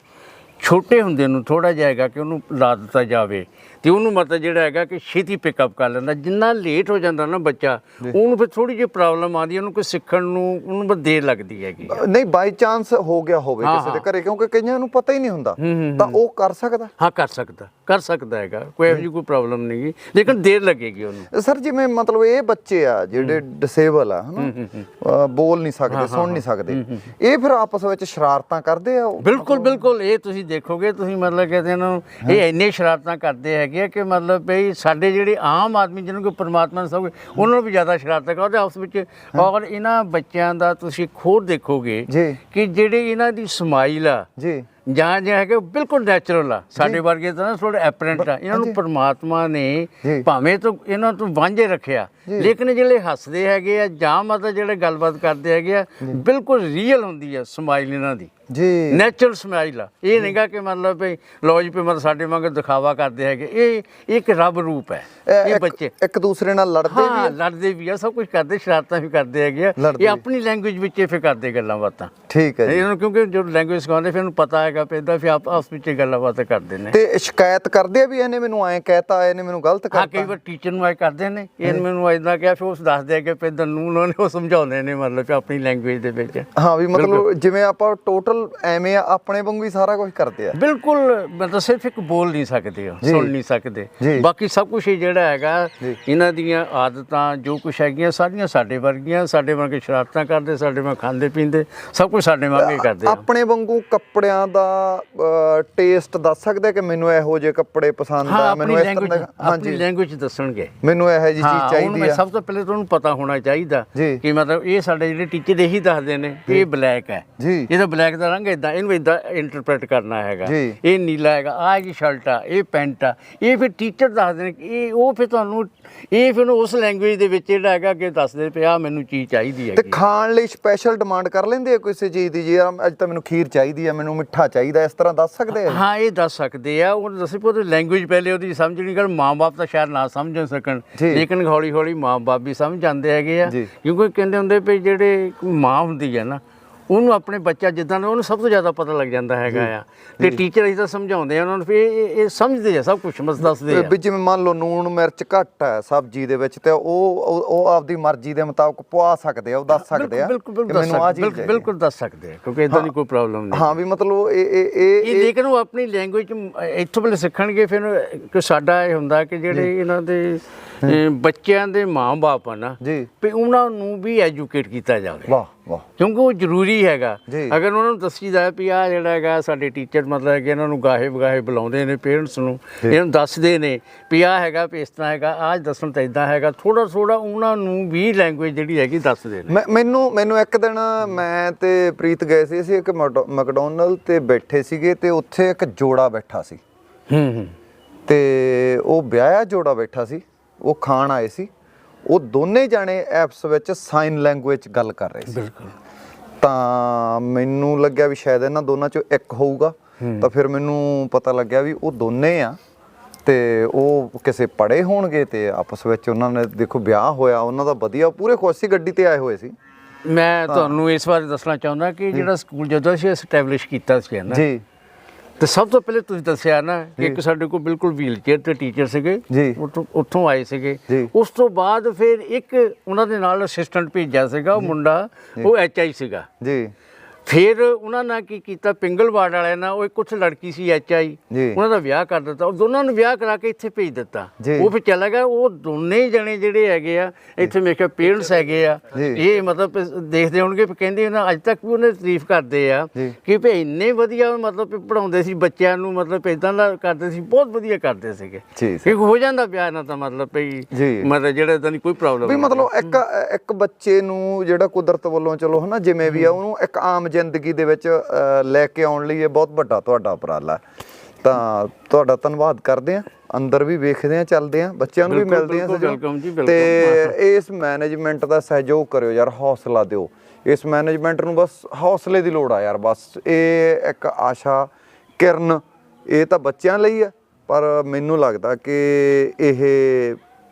ਛੋਟੇ ਹੁੰਦੇ ਨੂੰ ਥੋੜਾ ਜਿਹਾ ਹੈਗਾ ਕਿ ਉਹਨੂੰ ਲਾ ਦਿੱਤਾ ਜਾਵੇ ਤੇ ਉਹਨੂੰ ਮਤਲਬ ਜਿਹੜਾ ਹੈਗਾ ਕਿ ਛੇਤੀ ਪਿਕਅਪ ਕਰ ਲੈਂਦਾ। ਜਿੰਨਾ ਲੇਟ ਹੋ ਜਾਂਦਾ ਨਾ ਬੱਚਾ ਉਹਨੂੰ ਫਿਰ ਥੋੜੀ ਜਿਹੀ ਪ੍ਰੋਬਲਮ ਆਉਂਦੀ ਹੈ ਉਹਨੂੰ ਕੋਈ ਸਿੱਖਣ ਨੂੰ ਉਹਨੂੰ ਬਸ ਦੇਰ ਲੱਗਦੀ ਹੈਗੀ ਨਹੀਂ ਬਾਈ ਚਾਂਸ ਹੋ ਗਿਆ ਹੋਵੇ ਹਾਂ, ਕਿਸੇ ਦੇ ਹਾਂ। ਘਰੇ ਕਿਉਂਕਿ ਕਈਆਂ ਨੂੰ ਪਤਾ ਹੀ ਨਹੀਂ ਹੁੰਦਾ। ਹੂੰ, ਹੂੰ, ਤਾਂ ਉਹ ਕਰ ਸਕਦਾ। ਹਾਂ ਕਰ ਸਕਦਾ ਕਰ ਸਕਦਾ ਹੈਗਾ। ਕੋਈ ਜਿਹੀ ਕੋਈ ਪ੍ਰੋਬਲਮ ਨਹੀਂਗੀ ਲੇਕਿਨ ਦੇਰ ਲੱਗੇਗੀ ਉਹਨੂੰ। ਸਰ ਜਿਵੇਂ ਮਤਲਬ ਇਹ ਬੱਚੇ ਆ ਜਿਹੜੇ ਡਿਸੇਬਲ ਆ ਹਨਾ? ਬੋਲ ਨਹੀਂ ਸਕਦੇ ਸੁਣ ਨਹੀਂ ਸਕਦੇ। ਇਹ ਫਿਰ ਆਪਸ ਵਿੱਚ ਸ਼ਰਾਰਤਾਂ ਕਰਦੇ ਆ? ਬਿਲਕੁਲ ਬਿਲਕੁਲ। ਇਹ ਤੁਸੀਂ ਦੇਖੋਗੇ ਤੁਸੀਂ ਮਤਲਬ ਕਹਿੰਦੇ ਇਹਨਾਂ ਨੂੰ ਇਹ ਇੰਨੇ ਸ਼ਰਾਰਤਾਂ ਕਰਦੇ ਹੈਗੇ ਆ ਕਿ ਮਤਲਬ ਵੀ ਸਾਡੇ ਜਿਹੜੇ ਆਮ ਆਦਮੀ ਜਿਹਨੂੰ ਕਿ ਪ੍ਰਮਾਤਮਾ ਨੇ ਸਭ ਉਹਨਾਂ ਨੂੰ ਵੀ ਜ਼ਿਆਦਾ ਸ਼ਰਾਰਤਾਂ ਕਰਦੇ ਆਪਸ ਵਿੱਚ ਔਰ ਇਹਨਾਂ ਬੱਚਿਆਂ ਦਾ ਤੁਸੀਂ ਖੋਰ ਦੇਖੋਗੇ। ਕਿ ਜਿਹੜੇ ਇਹਨਾਂ ਦੀ ਸਮਾਈਲ ਆ ਜੀ। ਜਾਂ ਜਿਹੜਾ ਹੈਗਾ ਉਹ ਬਿਲਕੁਲ ਨੈਚੁਰਲ ਆ। ਸਾਡੇ ਵਰਗੇ ਤਾਂ ਨਾ ਥੋੜੇ ਐਪਰੈਂਟ ਆ। ਇਹਨਾਂ ਨੂੰ ਪਰਮਾਤਮਾ ਨੇ। ਭਾਵੇਂ ਤੋਂ ਇਹਨਾਂ ਤੋਂ ਵਾਂਝੇ ਰੱਖਿਆ ਲੇਕਿਨ ਜਿਹੜੇ ਹੱਸਦੇ ਹੈਗੇ ਆ ਜਾਂ ਮਤਲਬ ਜਿਹੜੇ ਗੱਲਬਾਤ ਕਰਦੇ ਹੈਗੇ ਆ ਬਿਲਕੁਲ ਰੀਅਲ ਹੁੰਦੀ ਆ ਸਮਾਈਲ ਇਹਨਾਂ ਦੀ। ਜੀ। ਨੈਚੁਰਲ ਸਮਾਈਲ ਆ। ਇਹ ਨਹੀਂਗਾ ਕਿ ਮਤਲਬ ਵੀ ਲੋ ਜੀ ਵੀ ਮਤਲਬ ਸਾਡੇ ਵਾਂਗ ਦਿਖਾਵਾ ਕਰਦੇ ਹੈਗੇ। ਇਹ ਇੱਕ ਰੱਬ ਰੂਪ ਹੈ। ਇਹ ਬੱਚੇ। ਇੱਕ ਦੂਸਰੇ ਨਾਲ ਲੜਦੇ ਵੀ ਆ। ਲੜਦੇ ਵੀ ਆ ਸਭ ਕੁਝ ਕਰਦੇ ਸ਼ਰਾਰਤਾਂ ਵੀ ਕਰਦੇ ਹੈਗੇ ਆ। ਇਹ। ਆਪਣੀ ਲੈਂਗੁਏਜ ਵਿੱਚ ਇਹ ਫਿਰ ਕਰਦੇ ਗੱਲਾਂ ਬਾਤਾਂ। ਠੀਕ ਹੈ ਜੀ। ਇਹਨਾਂ ਨੂੰ ਕਿਉਂਕਿ ਜੋ ਲੈਂਗੁਏਜ ਸਿਖਾਉਂਦੇ ਫਿਰ ਇਹਨੂੰ ਪਤਾ ਹੈਗਾ ਪੈਦਾ ਫਿਰ ਆਪ ਆਪਸ ਵਿੱਚ ਗੱਲਾਂ ਬਾਤਾਂ ਕਰਦੇ ਨੇ। ਤੇ ਸ਼ਿਕਾਇਤ ਕਰਦੇ ਆ ਵੀ ਇਹਨੇ ਮੈਨੂੰ ਐਂ ਕਹਿਤਾ ਇਹਨੇ ਮੈਨੂੰ ਗਲਤ ਹਾਂ ਕਈ ਕਰਤਾ ਵਾਰ ਟੀਚਰ ਨੂੰ ਆਏ ਕਰਦੇ ਨੇ ਇਹਨ ਮੈਨੂੰ ਇਦਾਂ ਕਿਹਾ ਫਿਰ ਉਸ ਦੱਸਦੇ ਆ ਕਿ ਪੈਦਾ ਨੂੰ ਉਹਨਾਂ ਨੇ ਉਹ ਸਮਝਾਉਂਦੇ ਨੇ ਮਤਲਬ ਕਿ ਆਪਣੀ ਲੈਂਗੁਏਜ ਦੇ ਵਿੱਚ। ਹਾਂ ਵੀ ਮਤਲਬ ਜਿਵੇਂ ਆਪਾਂ ਟੋਟਲ ਐਵੇਂ ਆ, ਆਪਣੇ ਵਾਂਗੂ ਹੀ ਸਾਰਾ ਕੁਝ ਕਰਦੇ ਆ। ਬਿਲਕੁਲ ਮਤਲਬ ਸਿਰਫ ਇੱਕ ਬੋਲ ਨਹੀਂ ਸਕਦੇ। ਸੁਣ ਨਹੀਂ ਸਕਦੇ। ਬਾਕੀ ਸਭ ਕੁਝ ਜਿਹੜਾ ਹੈਗਾ ਇਹਨਾਂ ਦੀਆਂ ਆਦਤਾਂ ਜੋ ਕੁਝ ਹੈਗੀਆਂ ਸਾਰੀਆਂ ਸਾਡੇ ਵਰਗੀਆਂ ਸਾਡੇ ਵਰਗੇ ਸ਼ਰਾਰਤਾਂ ਕਰਦੇ ਸਾਡੇ ਵਾਂਗ ਖਾਂਦੇ ਪੀਂਦੇ ਸਭ ਕੁਝ ਸਾਡੇ ਵਾਂਗ ਹੀ ਕਰਦੇ ਆਪਣੇ ਵਾਂਗੂ ਕੱਪੜਿਆਂ ਦਾ ਟੇਸਟ ਦੱਸ ਸਕਦੇ ਕਿ ਮੈਨੂੰ ਇਹੋ ਜਿਹੇ ਕੱਪੜੇ ਪਸੰਦ ਆ? ਮੈਨੂੰ ਇਸ ਤਰ੍ਹਾਂ ਹਾਂਜੀ। ਲੈਂਗੁਏਜ ਦੱਸਣਗੇ। ਮੈਨੂੰ ਇਹੋ ਜਿਹੀ ਚੀਜ਼ ਚਾਹੀਦੀ ਆ ਸਭ ਤੋਂ ਪਹਿਲੇ ਤੁਹਾਨੂੰ ਪਤਾ ਹੋਣਾ ਚਾਹੀਦਾ ਜੀ। ਕਿ ਮਤਲਬ ਇਹ ਸਾਡੇ ਜਿਹੜੇ ਟੀਚਰ ਇਹੀ ਦੱਸਦੇ ਨੇ ਕਿ ਇਹ ਬਲੈਕ ਹੈ ਜੀ। ਇਹਦਾ ਬਲੈਕ ਦਾ ਰੰਗ ਇਦਾਂ ਇਹਨੂੰ ਇਦਾਂ ਇੰਟਰਪ੍ਰੀਟ ਕਰਨਾ ਹੈਗਾ ਜੀ। ਇਹ ਨੀਲਾ ਹੈਗਾ ਆਹ ਇਹਦੀ ਸ਼ਰਟ ਆ ਇਹ ਪੈਂਟ ਆ ਇਹ ਫਿਰ ਟੀਚਰ ਦੱਸਦੇ ਨੇ ਕਿ ਇਹ ਉਹ ਫਿਰ ਤੁਹਾਨੂੰ ਇਹ ਫਿਰ ਉਸ ਲੈਂਗੁਏਜ ਦੇ ਵਿੱਚ ਜਿਹੜਾ ਹੈਗਾ ਕਿ ਦੱਸਦੇ ਪਿਆ ਮੈਨੂੰ ਚੀਜ਼ ਚਾਹੀਦੀ ਤੇ ਹੈਗੀ ਖਾਣ ਲਈ ਸਪੈਸ਼ਲ ਡਿਮਾਂਡ ਕਰ ਲੈਂਦੇ ਆ ਕਿਸੇ ਚੀਜ਼ ਦੀ? ਜੀ ਅੱਜ ਤਾਂ ਮੈਨੂੰ ਖੀਰ ਚਾਹੀਦੀ ਆ ਮੈਨੂੰ ਮਿੱਠਾ ਚਾਹੀਦਾ ਇਸ ਤਰ੍ਹਾਂ ਦੱਸ ਸਕਦੇ ਆ? ਹਾਂ ਇਹ ਦੱਸ ਸਕਦੇ ਆ। ਉਹ ਦੱਸੇ ਪੋ ਲੈਂਗੁਏਜ ਪਹਿਲੇ ਉਹਦੀ ਸਮਝਣੀ ਕਰ ਮਾਂ-ਬਾਪ ਤਾਂ ਸ਼ਾਇਦ ਨਾ ਸਮਝ ਸਕਣ। ਲੇਕਿਨ ਹੌਲੀ ਹੌਲੀ ਮਾਂ-ਬਾਪ ਵੀ ਸਮਝ ਜਾਂਦੇ ਹੈਗੇ ਆ। ਕਿਉਂਕਿ ਕਹਿੰਦੇ ਹੁੰਦੇ ਵੀ ਜਿਹੜੇ ਮਾਂ ਹੁੰਦੀ ਹੈ ਨਾ ਉਹਨੂੰ ਆਪਣੇ ਬੱਚਾ ਜਿੱਦਾਂ ਉਹਨੂੰ ਸਭ ਤੋਂ ਜ਼ਿਆਦਾ ਪਤਾ ਲੱਗ ਜਾਂਦਾ ਹੈਗਾ ਆ। ਤੇ ਟੀਚਰ ਅਸੀਂ ਤਾਂ ਸਮਝਾਉਂਦੇ ਆ ਉਹਨਾਂ ਨੂੰ ਵੀ ਇਹ ਸਮਝਦੇ ਆ ਸਭ ਕੁਝ ਮਸ ਦੱਸਦੇ ਆ। ਵੀ ਜਿਵੇਂ ਮੰਨ ਲਓ ਨੂਣ ਮਿਰਚ ਘੱਟ ਹੈ ਸਬਜ਼ੀ ਦੇ ਵਿੱਚ ਤੇ ਉਹ ਉਹ ਆਪਦੀ ਮਰਜ਼ੀ ਦੇ ਮੁਤਾਬਕ ਪਵਾ ਸਕਦੇ ਆ ਉਹ ਦੱਸ ਸਕਦੇ ਆ। ਮੈਨੂੰ ਸਕਦੇ ਚੀਜ਼ ਬਿਲਕੁਲ ਦੱਸ ਸਕਦੇ ਆ ਕਿਉਂਕਿ ਇਦਾਂ ਦੀ ਕੋਈ ਪ੍ਰੋਬਲਮ ਨਹੀਂ। ਹਾਂ ਵੀ ਮਤਲਬ ਇਹ ਇਹ ਇਹ ਇਹ ਲੇਕਿਨ ਉਹ ਆਪਣੀ ਲੈਂਗੁਏਜ ਇੱਥੋਂ ਪਹਿਲੇ ਸਿੱਖਣਗੇ ਫਿਰ ਕਿ ਸਾਡਾ ਇਹ ਹੁੰਦਾ ਕਿ ਜਿਹੜੇ ਇਹਨਾਂ ਦੇ ਬੱਚਿਆਂ ਦੇ ਮਾਂ-ਬਾਪ ਆ ਨਾ ਜੀ। ਵੀ ਉਹਨਾਂ ਨੂੰ ਵੀ ਐਜੂਕੇਟ ਕੀਤਾ ਜਾਵੇ। ਵਾਹ ਵਾਹ। ਕਿਉਂਕਿ ਉਹ ਜ਼ਰੂਰੀ ਹੈਗਾ। ਅਗਰ ਉਹਨਾਂ ਨੂੰ ਦੱਸੀਦਾ ਹੈ ਵੀ ਆ ਜਿਹੜਾ ਹੈਗਾ ਸਾਡੇ ਟੀਚਰ ਮਤਲਬ ਕਿ ਇਹਨਾਂ ਨੂੰ ਗਾਹੇ ਬਗਾਹੇ ਬੁਲਾਉਂਦੇ ਨੇ ਪੇਰੈਂਟਸ ਨੂੰ ਇਹਨਾਂ ਨੂੰ ਦੱਸਦੇ ਨੇ ਵੀ ਆ ਹੈਗਾ ਵੀ ਇਸ ਤਰ੍ਹਾਂ ਹੈਗਾ ਆਜ ਦੱਸਣ ਤਾਂ ਇਦਾਂ ਹੈਗਾ। ਥੋੜਾ ਥੋੜਾ ਉਹਨਾਂ ਨੂੰ ਵੀ ਲੈਂਗੁਏਜ ਜਿਹੜੀ ਹੈਗੀ ਦੱਸਦੇ ਨੇ। ਮੈਂ ਮੈਨੂੰ ਮੈਨੂੰ ਇੱਕ ਦਿਨ ਮੈਂ ਤੇ ਪ੍ਰੀਤ ਗਏ ਸੀ ਅਸੀਂ ਇੱਕ ਮੈਕਡੋ- ਮੈਕਡੋਨਲਡ ਤੇ ਬੈਠੇ ਸੀਗੇ ਤੇ ਉੱਥੇ ਇੱਕ ਜੋੜਾ ਬੈਠਾ ਸੀ। ਹੂੰ ਹੂੰ। ਤੇ ਉਹ ਵਿਆਹਿਆ ਜੋੜਾ ਬੈਠਾ ਸੀ। ਉਹ ਖਾਣ ਆਏ ਸੀ ਉਹ ਦੋਨੇ ਜਾਣੇ ਐਪਸ ਵਿੱਚ ਸਾਈਨ ਲੈਂਗੁਏਜ ਗੱਲ ਕਰ ਰਹੇ ਸੀ। ਬਿਲਕੁਲ। ਤਾਂ ਮੈਨੂੰ ਲੱਗਿਆ ਵੀ ਸ਼ਾਇਦ ਇਹਨਾਂ ਦੋਨਾਂ ਚੋਂ ਇੱਕ ਹੋਊਗਾ। ਤਾਂ ਫਿਰ ਮੈਨੂੰ ਪਤਾ ਲੱਗਿਆ ਵੀ ਉਹ ਦੋਨੇ ਆ ਤੇ ਉਹ ਕਿਸੇ ਪੜੇ ਹੋਣਗੇ ਤੇ ਆਪਸ ਵਿੱਚ ਉਹਨਾਂ ਨੇ ਦੇਖੋ ਵਿਆਹ ਹੋਇਆ ਉਹਨਾਂ ਦਾ ਵਧੀਆ ਪੂਰੇ ਖੁਸ਼ ਗੱਡੀ ਤੇ ਆਏ ਹੋਏ ਸੀ। ਮੈਂ ਤੁਹਾਨੂੰ ਇਸ ਬਾਰੇ ਦੱਸਣਾ ਚਾਹੁੰਦਾ ਕਿ ਜਿਹੜਾ ਸਕੂਲ ਜਦੋਂ ਅਸੀਂ ਐਸਟੈਬਲਿਸ਼ ਕੀਤਾ ਸੀ ਨਾ ਜੀ। ਤੇ ਸਭ ਤੋਂ ਪਹਿਲੇ ਤੁਸੀਂ ਦੱਸਿਆ ਨਾ ਕਿ ਇੱਕ ਸਾਡੇ ਕੋਲ ਬਿਲਕੁਲ ਵੀਲ ਚੇਅਰ ਤੇ ਟੀਚਰ ਸੀਗੇ। ਉੱਥੋਂ ਉੱਥੋਂ ਆਏ ਸੀਗੇ। ਉਸ ਤੋਂ ਬਾਅਦ ਫਿਰ ਇੱਕ ਉਹਨਾਂ ਦੇ ਨਾਲ ਅਸਿਸਟੈਂਟ ਭੇਜਿਆ ਸੀਗਾ ਉਹ ਮੁੰਡਾ ਉਹ ਐਚਆਈ ਸੀਗਾ। ਜੀ। ਫਿਰ ਉਹਨਾਂ ਨਾਲ ਕੀ ਕੀਤਾ ਪਿੰਗਲਵਾੜ ਵਾਲਿਆਂ ਨਾਲ ਉਹ ਇੱਕ ਉੱਥੇ ਲੜਕੀ ਸੀ ਐਚਆਈ ਜੀ। ਉਹਨਾਂ ਦਾ ਵਿਆਹ ਕਰ ਦਿੱਤਾ ਉਹ ਦੋਨਾਂ ਨੂੰ ਵਿਆਹ ਕਰਾ ਕੇ ਇੱਥੇ ਭੇਜ ਦਿੱਤਾ। ਉਹ ਫਿਰ ਚਲਾ ਗਿਆ ਉਹ ਦੋਨੇ ਜਣੇ ਜਿਹੜੇ ਹੈਗੇ ਆ ਇੱਥੇ ਮੇਰੇ ਖਿਆਲ ਪੇਰੈਂਟਸ ਹੈਗੇ ਆ। ਇਹ ਮਤਲਬ ਦੇਖਦੇ ਹੋਣਗੇ ਕਹਿੰਦੇ ਨਾ ਅੱਜ ਤੱਕ ਵੀ ਉਹਨੇ ਤਾਰੀਫ ਕਰਦੇ ਆ। ਕਿ ਭਈ ਇੰਨੇ ਵਧੀਆ ਮਤਲਬ ਪੜਾਉਂਦੇ ਸੀ ਬੱਚਿਆਂ ਨੂੰ ਮਤਲਬ ਇਦਾਂ ਦਾ ਕਰਦੇ ਸੀ ਬਹੁਤ ਵਧੀਆ ਕਰਦੇ ਸੀਗੇ ਜੀ ਕਿ ਹੋ ਜਾਂਦਾ ਵਿਆਹ ਨਾਲ ਤਾਂ ਮਤਲਬ ਭਈ। ਮਤਲਬ ਜਿਹੜਾ ਇਦਾਂ ਦੀ ਕੋਈ ਪ੍ਰੋਬਲਮ ਵੀ ਮਤਲਬ ਇੱਕ ਇੱਕ ਬੱਚੇ ਨੂੰ ਜਿਹੜਾ ਕੁਦਰਤ ਵੱਲੋਂ ਚਲੋ ਹਨਾ ਜਿਵੇਂ ਵੀ ਆ ਉਹਨੂੰ ਇੱਕ ਆਮ ਜ਼ਿੰਦਗੀ ਦੇ ਵਿੱਚ ਲੈ ਕੇ ਆਉਣ ਲਈ ਇਹ ਬਹੁਤ ਵੱਡਾ ਤੁਹਾਡਾ ਉਪਰਾਲਾ। ਤਾਂ ਤੁਹਾਡਾ ਧੰਨਵਾਦ ਕਰਦੇ ਆ ਅੰਦਰ ਵੀ ਵੇਖਦੇ ਆ ਚੱਲਦੇ ਆ ਬੱਚਿਆਂ ਨੂੰ ਵੀ ਮਿਲਦੇ ਆ। ਤੇ ਇਸ ਮੈਨੇਜਮੈਂਟ ਦਾ ਸਹਿਯੋਗ ਕਰਿਓ ਯਾਰ ਹੌਸਲਾ ਦਿਓ। ਇਸ ਮੈਨੇਜਮੈਂਟ ਨੂੰ ਬਸ ਹੌਸਲੇ ਦੀ ਲੋੜ ਆ ਯਾਰ ਬਸ। ਇਹ ਇੱਕ ਆਸ਼ਾ ਕਿਰਨ ਇਹ ਤਾਂ ਬੱਚਿਆਂ ਲਈ ਆ ਪਰ ਮੈਨੂੰ ਲੱਗਦਾ ਕਿ ਇਹ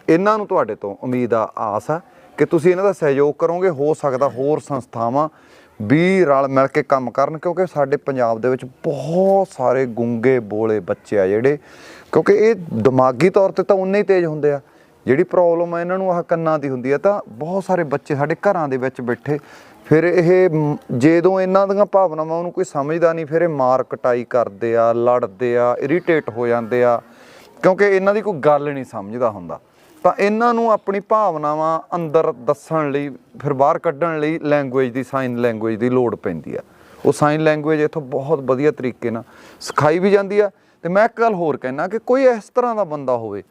ਇਹਨਾਂ ਨੂੰ ਤੁਹਾਡੇ ਤੋਂ ਉਮੀਦ ਆ ਆਸ ਆ ਕਿ ਤੁਸੀਂ ਇਹਨਾਂ ਦਾ ਸਹਿਯੋਗ ਕਰੋਗੇ। ਹੋ ਸਕਦਾ ਹੋਰ ਸੰਸਥਾਵਾਂ ਵੀ ਰਲ ਮਿਲ ਕੇ ਕੰਮ ਕਰਨ, ਕਿਉਂਕਿ ਸਾਡੇ ਪੰਜਾਬ ਦੇ ਵਿੱਚ ਬਹੁਤ ਸਾਰੇ ਗੁੰਗੇ ਬੋਲੇ ਬੱਚੇ ਆ ਜਿਹੜੇ, ਕਿਉਂਕਿ ਇਹ ਦਿਮਾਗੀ ਤੌਰ ਤੇ ਤਾਂ ਉਨੇ ਹੀ ਤੇਜ਼ ਹੁੰਦੇ ਆ। ਜਿਹੜੀ ਪ੍ਰੋਬਲਮ ਆ, ਇਹਨਾਂ ਨੂੰ ਆਹ ਕੰਨਾਂ ਦੀ ਹੁੰਦੀ ਆ, ਤਾਂ ਬਹੁਤ ਸਾਰੇ ਬੱਚੇ ਸਾਡੇ ਘਰਾਂ ਦੇ ਵਿੱਚ ਬੈਠੇ। ਫਿਰ ਇਹ ਜਦੋਂ ਇਹਨਾਂ ਦੀਆਂ ਭਾਵਨਾਵਾਂ ਨੂੰ ਕੋਈ ਸਮਝਦਾ ਨਹੀਂ, ਫਿਰ ਇਹ ਮਾਰ ਕਟਾਈ ਕਰਦੇ ਆ, ਲੜਦੇ ਆ ਇਰੀਟੇਟ ਹੋ ਜਾਂਦੇ ਆ। ਕਿਉਂਕਿ ਇਹਨਾਂ ਦੀ ਕੋਈ ਗੱਲ ਨਹੀਂ ਸਮਝਦਾ ਹੁੰਦਾ। ਤਾਂ ਇਹਨਾਂ ਨੂੰ ਆਪਣੀ ਭਾਵਨਾਵਾਂ ਅੰਦਰ ਦੱਸਣ ਲਈ, ਫਿਰ ਬਾਹਰ ਕੱਢਣ ਲਈ ਲੈਂਗੁਏਜ ਦੀ ਸਾਈਨ ਲੈਂਗੁਏਜ ਦੀ ਲੋੜ ਪੈਂਦੀ ਆ। ਉਹ ਸਾਈਨ ਲੈਂਗੁਏਜ ਇਥੋਂ ਬਹੁਤ ਵਧੀਆ ਤਰੀਕੇ ਨਾਲ ਸਿਖਾਈ ਵੀ ਜਾਂਦੀ ਆ। ਤੇ ਮੈਂ ਇੱਕ ਗੱਲ ਹੋਰ ਕਹਿਣਾ ਕਿ ਕੋਈ ਇਸ ਤਰ੍ਹਾਂ ਦਾ ਬੰਦਾ ਹੋਵੇ,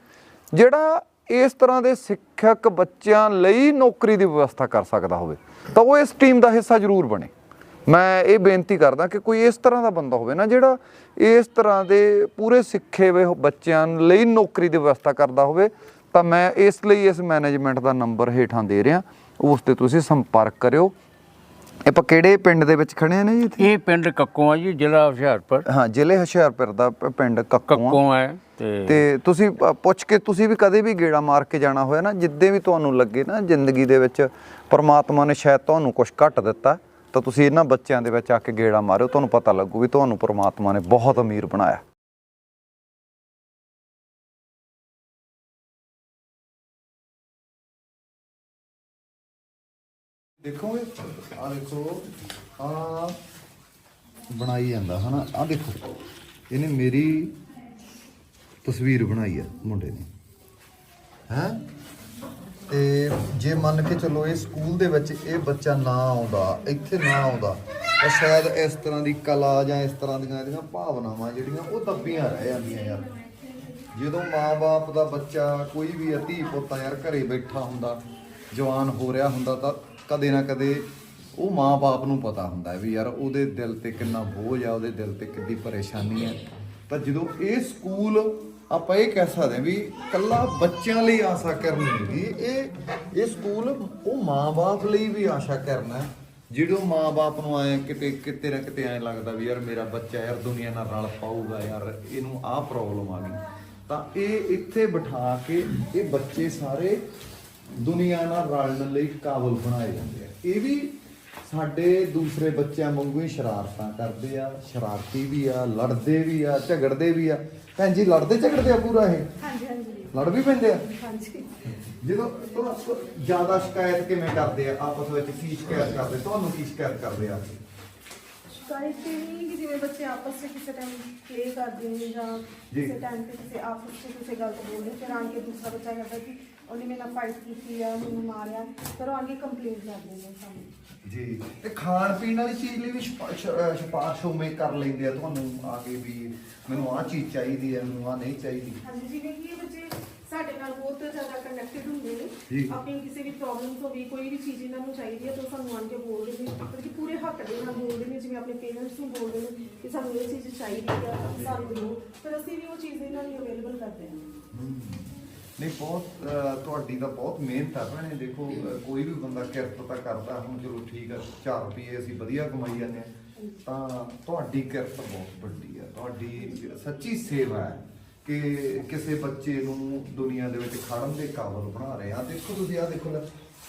ਜਿਹੜਾ ਇਸ ਤਰ੍ਹਾਂ ਦੇ ਸਿੱਖਿਅਕ ਬੱਚਿਆਂ ਲਈ ਨੌਕਰੀ ਦੀ ਵਿਵਸਥਾ ਕਰ ਸਕਦਾ ਹੋਵੇ, ਤਾਂ ਉਹ ਇਸ ਟੀਮ ਦਾ ਹਿੱਸਾ ਜ਼ਰੂਰ ਬਣੇ। ਮੈਂ ਇਹ ਬੇਨਤੀ ਕਰਦਾ ਕਿ ਕੋਈ ਇਸ ਤਰ੍ਹਾਂ ਦਾ ਬੰਦਾ ਹੋਵੇ ਨਾ, ਜਿਹੜਾ ਇਸ ਤਰ੍ਹਾਂ ਦੇ ਪੂਰੇ ਸਿੱਖੇ ਹੋਏ ਬੱਚਿਆਂ ਲਈ ਨੌਕਰੀ ਦੀ ਵਿਵਸਥਾ ਕਰਦਾ ਹੋਵੇ ਤਾਂ ਮੈਂ ਇਸ ਲਈ ਇਸ ਮੈਨੇਜਮੈਂਟ ਦਾ ਨੰਬਰ ਹੇਠਾਂ ਦੇ ਰਿਹਾ। ਉਸ ਤੇ ਤੁਸੀਂ ਸੰਪਰਕ ਕਰਿਓ। ਇਹ ਆਪਾਂ ਕਿਹੜੇ ਪਿੰਡ ਦੇ ਵਿੱਚ ਖੜੇ ਨੇ ਜੀ ਇੱਥੇ? ਇਹ ਪਿੰਡ ਕੱਕੋਂ ਆ ਜੀ ਜ਼ਿਲ੍ਹਾ ਹੁਸ਼ਿਆਰਪੁਰ। ਹਾਂ ਜ਼ਿਲ੍ਹੇ ਹੁਸ਼ਿਆਰਪੁਰ ਦਾ ਪਿੰਡ ਕੱਕੋਂ ਹੈ ਤੇ ਤੁਸੀਂ ਪੁੱਛ ਕੇ ਤੁਸੀਂ ਵੀ ਕਦੇ ਵੀ ਗੇੜਾ ਮਾਰ ਕੇ ਜਾਣਾ ਹੋਇਆ ਨਾ ਜਿੱਦੇ ਵੀ ਤੁਹਾਨੂੰ ਲੱਗੇ ਨਾ ਜ਼ਿੰਦਗੀ ਦੇ ਵਿੱਚ ਪਰਮਾਤਮਾ ਨੇ ਸ਼ਾਇਦ ਤੁਹਾਨੂੰ ਕੁਝ ਘੱਟ ਦਿੱਤਾ ਤਾਂ ਤੁਸੀਂ ਇਹਨਾਂ ਬੱਚਿਆਂ ਦੇ ਵਿੱਚ ਆ ਕੇ ਗੇੜਾ ਮਾਰਿਓ। ਤੁਹਾਨੂੰ ਪਤਾ ਲੱਗੂ ਵੀ ਤੁਹਾਨੂੰ ਪਰਮਾਤਮਾ ਨੇ ਬਹੁਤ ਅਮੀਰ ਬਣਾਇਆ। ਦੇਖੋਗੇ ਆ ਦੇਖੋ ਆ ਬਣਾਈ ਜਾਂਦਾ, ਹਨਾ? ਆ ਦੇਖੋ, ਇਹਨੇ ਮੇਰੀ ਤਸਵੀਰ ਬਣਾਈ ਆ ਮੁੰਡੇ ਨੇ। ਹੈ? ਤੇ ਜੇ ਮੰਨ ਕੇ ਚੱਲੋ ਇਹ ਸਕੂਲ ਦੇ ਵਿੱਚ ਇਹ ਬੱਚਾ ਨਾ ਆਉਂਦਾ, ਇੱਥੇ ਨਾ ਆਉਂਦਾ, ਤਾਂ ਸ਼ਾਇਦ ਇਸ ਤਰ੍ਹਾਂ ਦੀ ਕਲਾ ਜਾਂ ਇਸ ਤਰ੍ਹਾਂ ਦੀਆਂ ਇਹਦੀਆਂ ਭਾਵਨਾਵਾਂ ਜਿਹੜੀਆਂ ਉਹ ਦੱਬੀਆਂ ਰਹਿ ਜਾਂਦੀਆਂ ਯਾਰ। ਜਦੋਂ ਮਾਂ-ਬਾਪ ਦਾ ਬੱਚਾ ਕੋਈ ਵੀ ਧੀ ਪੁੱਤ ਯਾਰ, ਘਰੇ ਬੈਠਾ ਹੁੰਦਾ, ਜਵਾਨ ਹੋ ਰਿਹਾ ਹੁੰਦਾ, ਤਾਂ ਕਦੇ ਨਾ ਕਦੇ ਉਹ ਮਾਂ-ਬਾਪ ਨੂੰ ਪਤਾ ਹੁੰਦਾ ਹੈ ਵੀ ਯਾਰ ਉਹਦੇ ਦਿਲ ਤੇ ਕਿੰਨਾ ਬੋਝ ਆ, ਉਹਦੇ ਦਿਲ ਤੇ ਕਿੰਨੀ ਪਰੇਸ਼ਾਨੀ ਹੈ। ਤਾਂ ਜਦੋਂ ਇਹ ਸਕੂਲ ਆਪਾਂ ਇਹ ਕਹਿ ਸਕਦੇ ਹਾਂ ਵੀ ਕੱਲਾ ਬੱਚਿਆਂ ਲਈ ਆਸ਼ਾ ਕਰਨੀ ਹੁੰਦੀ ਇਹ ਇਹ ਸਕੂਲ ਉਹ ਮਾਂ-ਬਾਪ ਲਈ ਵੀ ਆਸ਼ਾ ਕਰਨਾ ਹੈ। ਜਿਹੜੋ ਮਾਂ-ਬਾਪ ਨੂੰ ਆਏ ਕਿਤੇ ਕਿਤੇ ਨਾ ਕਿਤੇ ਐ ਲੱਗਦਾ ਵੀ ਯਾਰ ਮੇਰਾ ਬੱਚਾ ਯਾਰ ਦੁਨੀਆ ਨਾਲ ਰਲ ਪਾਊਗਾ ਯਾਰ, ਇਹਨੂੰ ਆਹ ਪ੍ਰੋਬਲਮ ਆ ਗਈ। ਤਾਂ ਇਹ ਇੱਥੇ ਬਿਠਾ ਕੇ ਇਹ ਬੱਚੇ ਸਾਰੇ ਦੁਨੀਆ ਨਾਲ ਰਲਣ ਲਈ ਕਾਬਲ ਬਣਾਏ ਜਾਂਦੇ ਆ। ਇਹ ਵੀ ਸਾਡੇ ਦੂਸਰੇ ਬੱਚਿਆਂ ਵਾਂਗੂ ਹੀ ਸ਼ਰਾਰਤਾਂ ਕਰਦੇ ਆ ਸ਼ਰਾਰਤੀ ਵੀ ਆ ਲੜਦੇ ਵੀ ਆ ਝਗੜਦੇ ਵੀ ਆ। ਭੈਣ ਜੀ ਲੜਦੇ ਝਗੜਦੇ ਆ ਪੂਰਾ ਇਹ? ਹਾਂਜੀ ਹਾਂਜੀ। ਲੜ ਵੀ ਪੈਂਦੇ ਆ? ਹਾਂਜੀ। ਜਦੋਂ ਤੋਂ ਜ਼ਿਆਦਾ ਸ਼ਿਕਾਇਤ ਕਿਵੇਂ ਕਰਦੇ ਆ? ਆਪਸ ਵਿੱਚ ਕੀ ਸ਼ਿਕਾਇਤ ਕਰਦੇ? ਤੁਹਾਨੂੰ ਕੀ ਸ਼ਿਕਾਇਤ ਕਰਦੇ ਆ? ਸ਼ਿਕਾਇਤ ਤੇ ਨਹੀਂ ਕਿ ਜਿਵੇਂ ਬੱਚੇ ਆਪਸ ਵਿੱਚ ਕਿਸੇ ਟਾਈਮ ਪਲੇ ਕਰਦੇ ਨੇ ਜਾਂ ਜੀ। ਕਿਸੇ ਟਾਈਮ ਤੇ ਕਿਸੇ ਆਪਸ ਵਿੱਚ ਕਿਸੇ ਗੱਲ ਤੋਂ ਬੋਲਦੇ ਫਿਰ ਆਣ ਕੇ ਦੂਸਰਾ ਬੱਚਾ ਕਹਿੰਦਾ ਕਿ ਉਹਨੇ ਮੇਰੇ ਨਾਲ ਫਾਈਟ ਕੀਤੀ ਆ ਮੈਨੂੰ ਮਾਰਿਆ। ਫਿਰ ਉਹ ਆਣ ਕੇ ਕੰਪਲੇਂਟ ਕਰਦੇ ਨੇ ਸਾਨੂੰ। ਜੀ ਤੇ ਖਾਣ ਪੀਣ ਵਾਲੀ ਚੀਜ਼ ਲਈ ਵੀ ਸਿਫਾ- ਸ਼- ਅਹ ਸਿਫਾਰਿਸ਼ ਉਵੇਂ ਕਰ ਲੈਂਦੇ ਆ। ਤੁਹਾਨੂੰ ਆ ਕੇ ਵੀ ਮੈਨੂੰ ਆਹ ਚੀਜ਼ ਚਾਹੀਦੀ ਹੈ ਮੈਨੂੰ ਆਹ ਨਹੀਂ ਚਾਹੀਦੀ। ਹਾਂਜੀ ਜਿਵੇਂ ਕਿ ਇਹ ਬੱਚੇ ਸਾਡੇ ਨਾਲ ਬਹੁਤ ਜ਼ਿਆਦਾ ਕਨੈਕਟਡ ਹੁੰਦੇ ਜੀ। ਨੇ ਆਪਣੀ ਕਿਸੇ ਵੀ ਪ੍ਰੋਬਲਮ ਤੋਂ ਵੀ ਕੋਈ ਵੀ ਚੀਜ਼ ਇਹਨਾਂ ਨੂੰ ਚਾਹੀਦੀ ਹੈ ਤਾਂ ਉਹ ਸਾਨੂੰ ਆਣ ਕੇ ਬੋਲਦੇ ਨੇ। ਮਤਲਬ ਕਿ ਪੂਰੇ ਹੱਕ ਦੇ ਨਾਲ ਬੋਲਦੇ ਨੇ ਜਿਵੇਂ ਆਪਣੇ ਪੇਰੈਂਟਸ ਨੂੰ ਬੋਲਦੇ ਨੇ ਕਿ ਸਾਨੂੰ ਇਹ ਚੀਜ਼ ਚਾਹੀਦੀ ਹੈ ਸਾਨੂੰ ਦਿਓ। ਫਿਰ ਅਸੀਂ ਵੀ ਉਹ ਚੀਜ਼ ਇਹਨਾਂ ਲਈ ਅਵੇਲੇਬਲ ਕਰਦੇ ਹਾਂ। ਨਹੀਂ ਬਹੁਤ ਅਹ, ਤੁਹਾਡੀ ਤਾਂ ਬਹੁਤ ਮਿਹਨਤ ਆ ਭੈਣੇ। ਦੇਖੋ ਅਹ, ਕੋਈ ਵੀ ਬੰਦਾ ਕਿਰਤ ਤਾਂ ਕਰਦਾ ਹੁਣ ਚਲੋ ਠੀਕ ਆ 4 ਰੁਪਏ ਅਸੀਂ ਵਧੀਆ ਕਮਾਈ ਜਾਂਦੇ ਆ। ਤਾਂ ਤੁਹਾਡੀ ਕਿਰਤ ਬਹੁਤ ਵੱਡੀ ਆ। ਤੁਹਾਡੀ ਸੱਚੀ ਸੇਵਾ ਹੈ ਕਿ ਕਿਸੇ ਬੱਚੇ ਨੂੰ ਦੁਨੀਆ ਦੇ ਵਿੱਚ ਖੜਨ ਦੇ ਕਾਬਲ ਬਣਾ ਰਹੇ ਆ। ਦੇਖੋ ਤੁਸੀਂ ਆ ਦੇਖੋ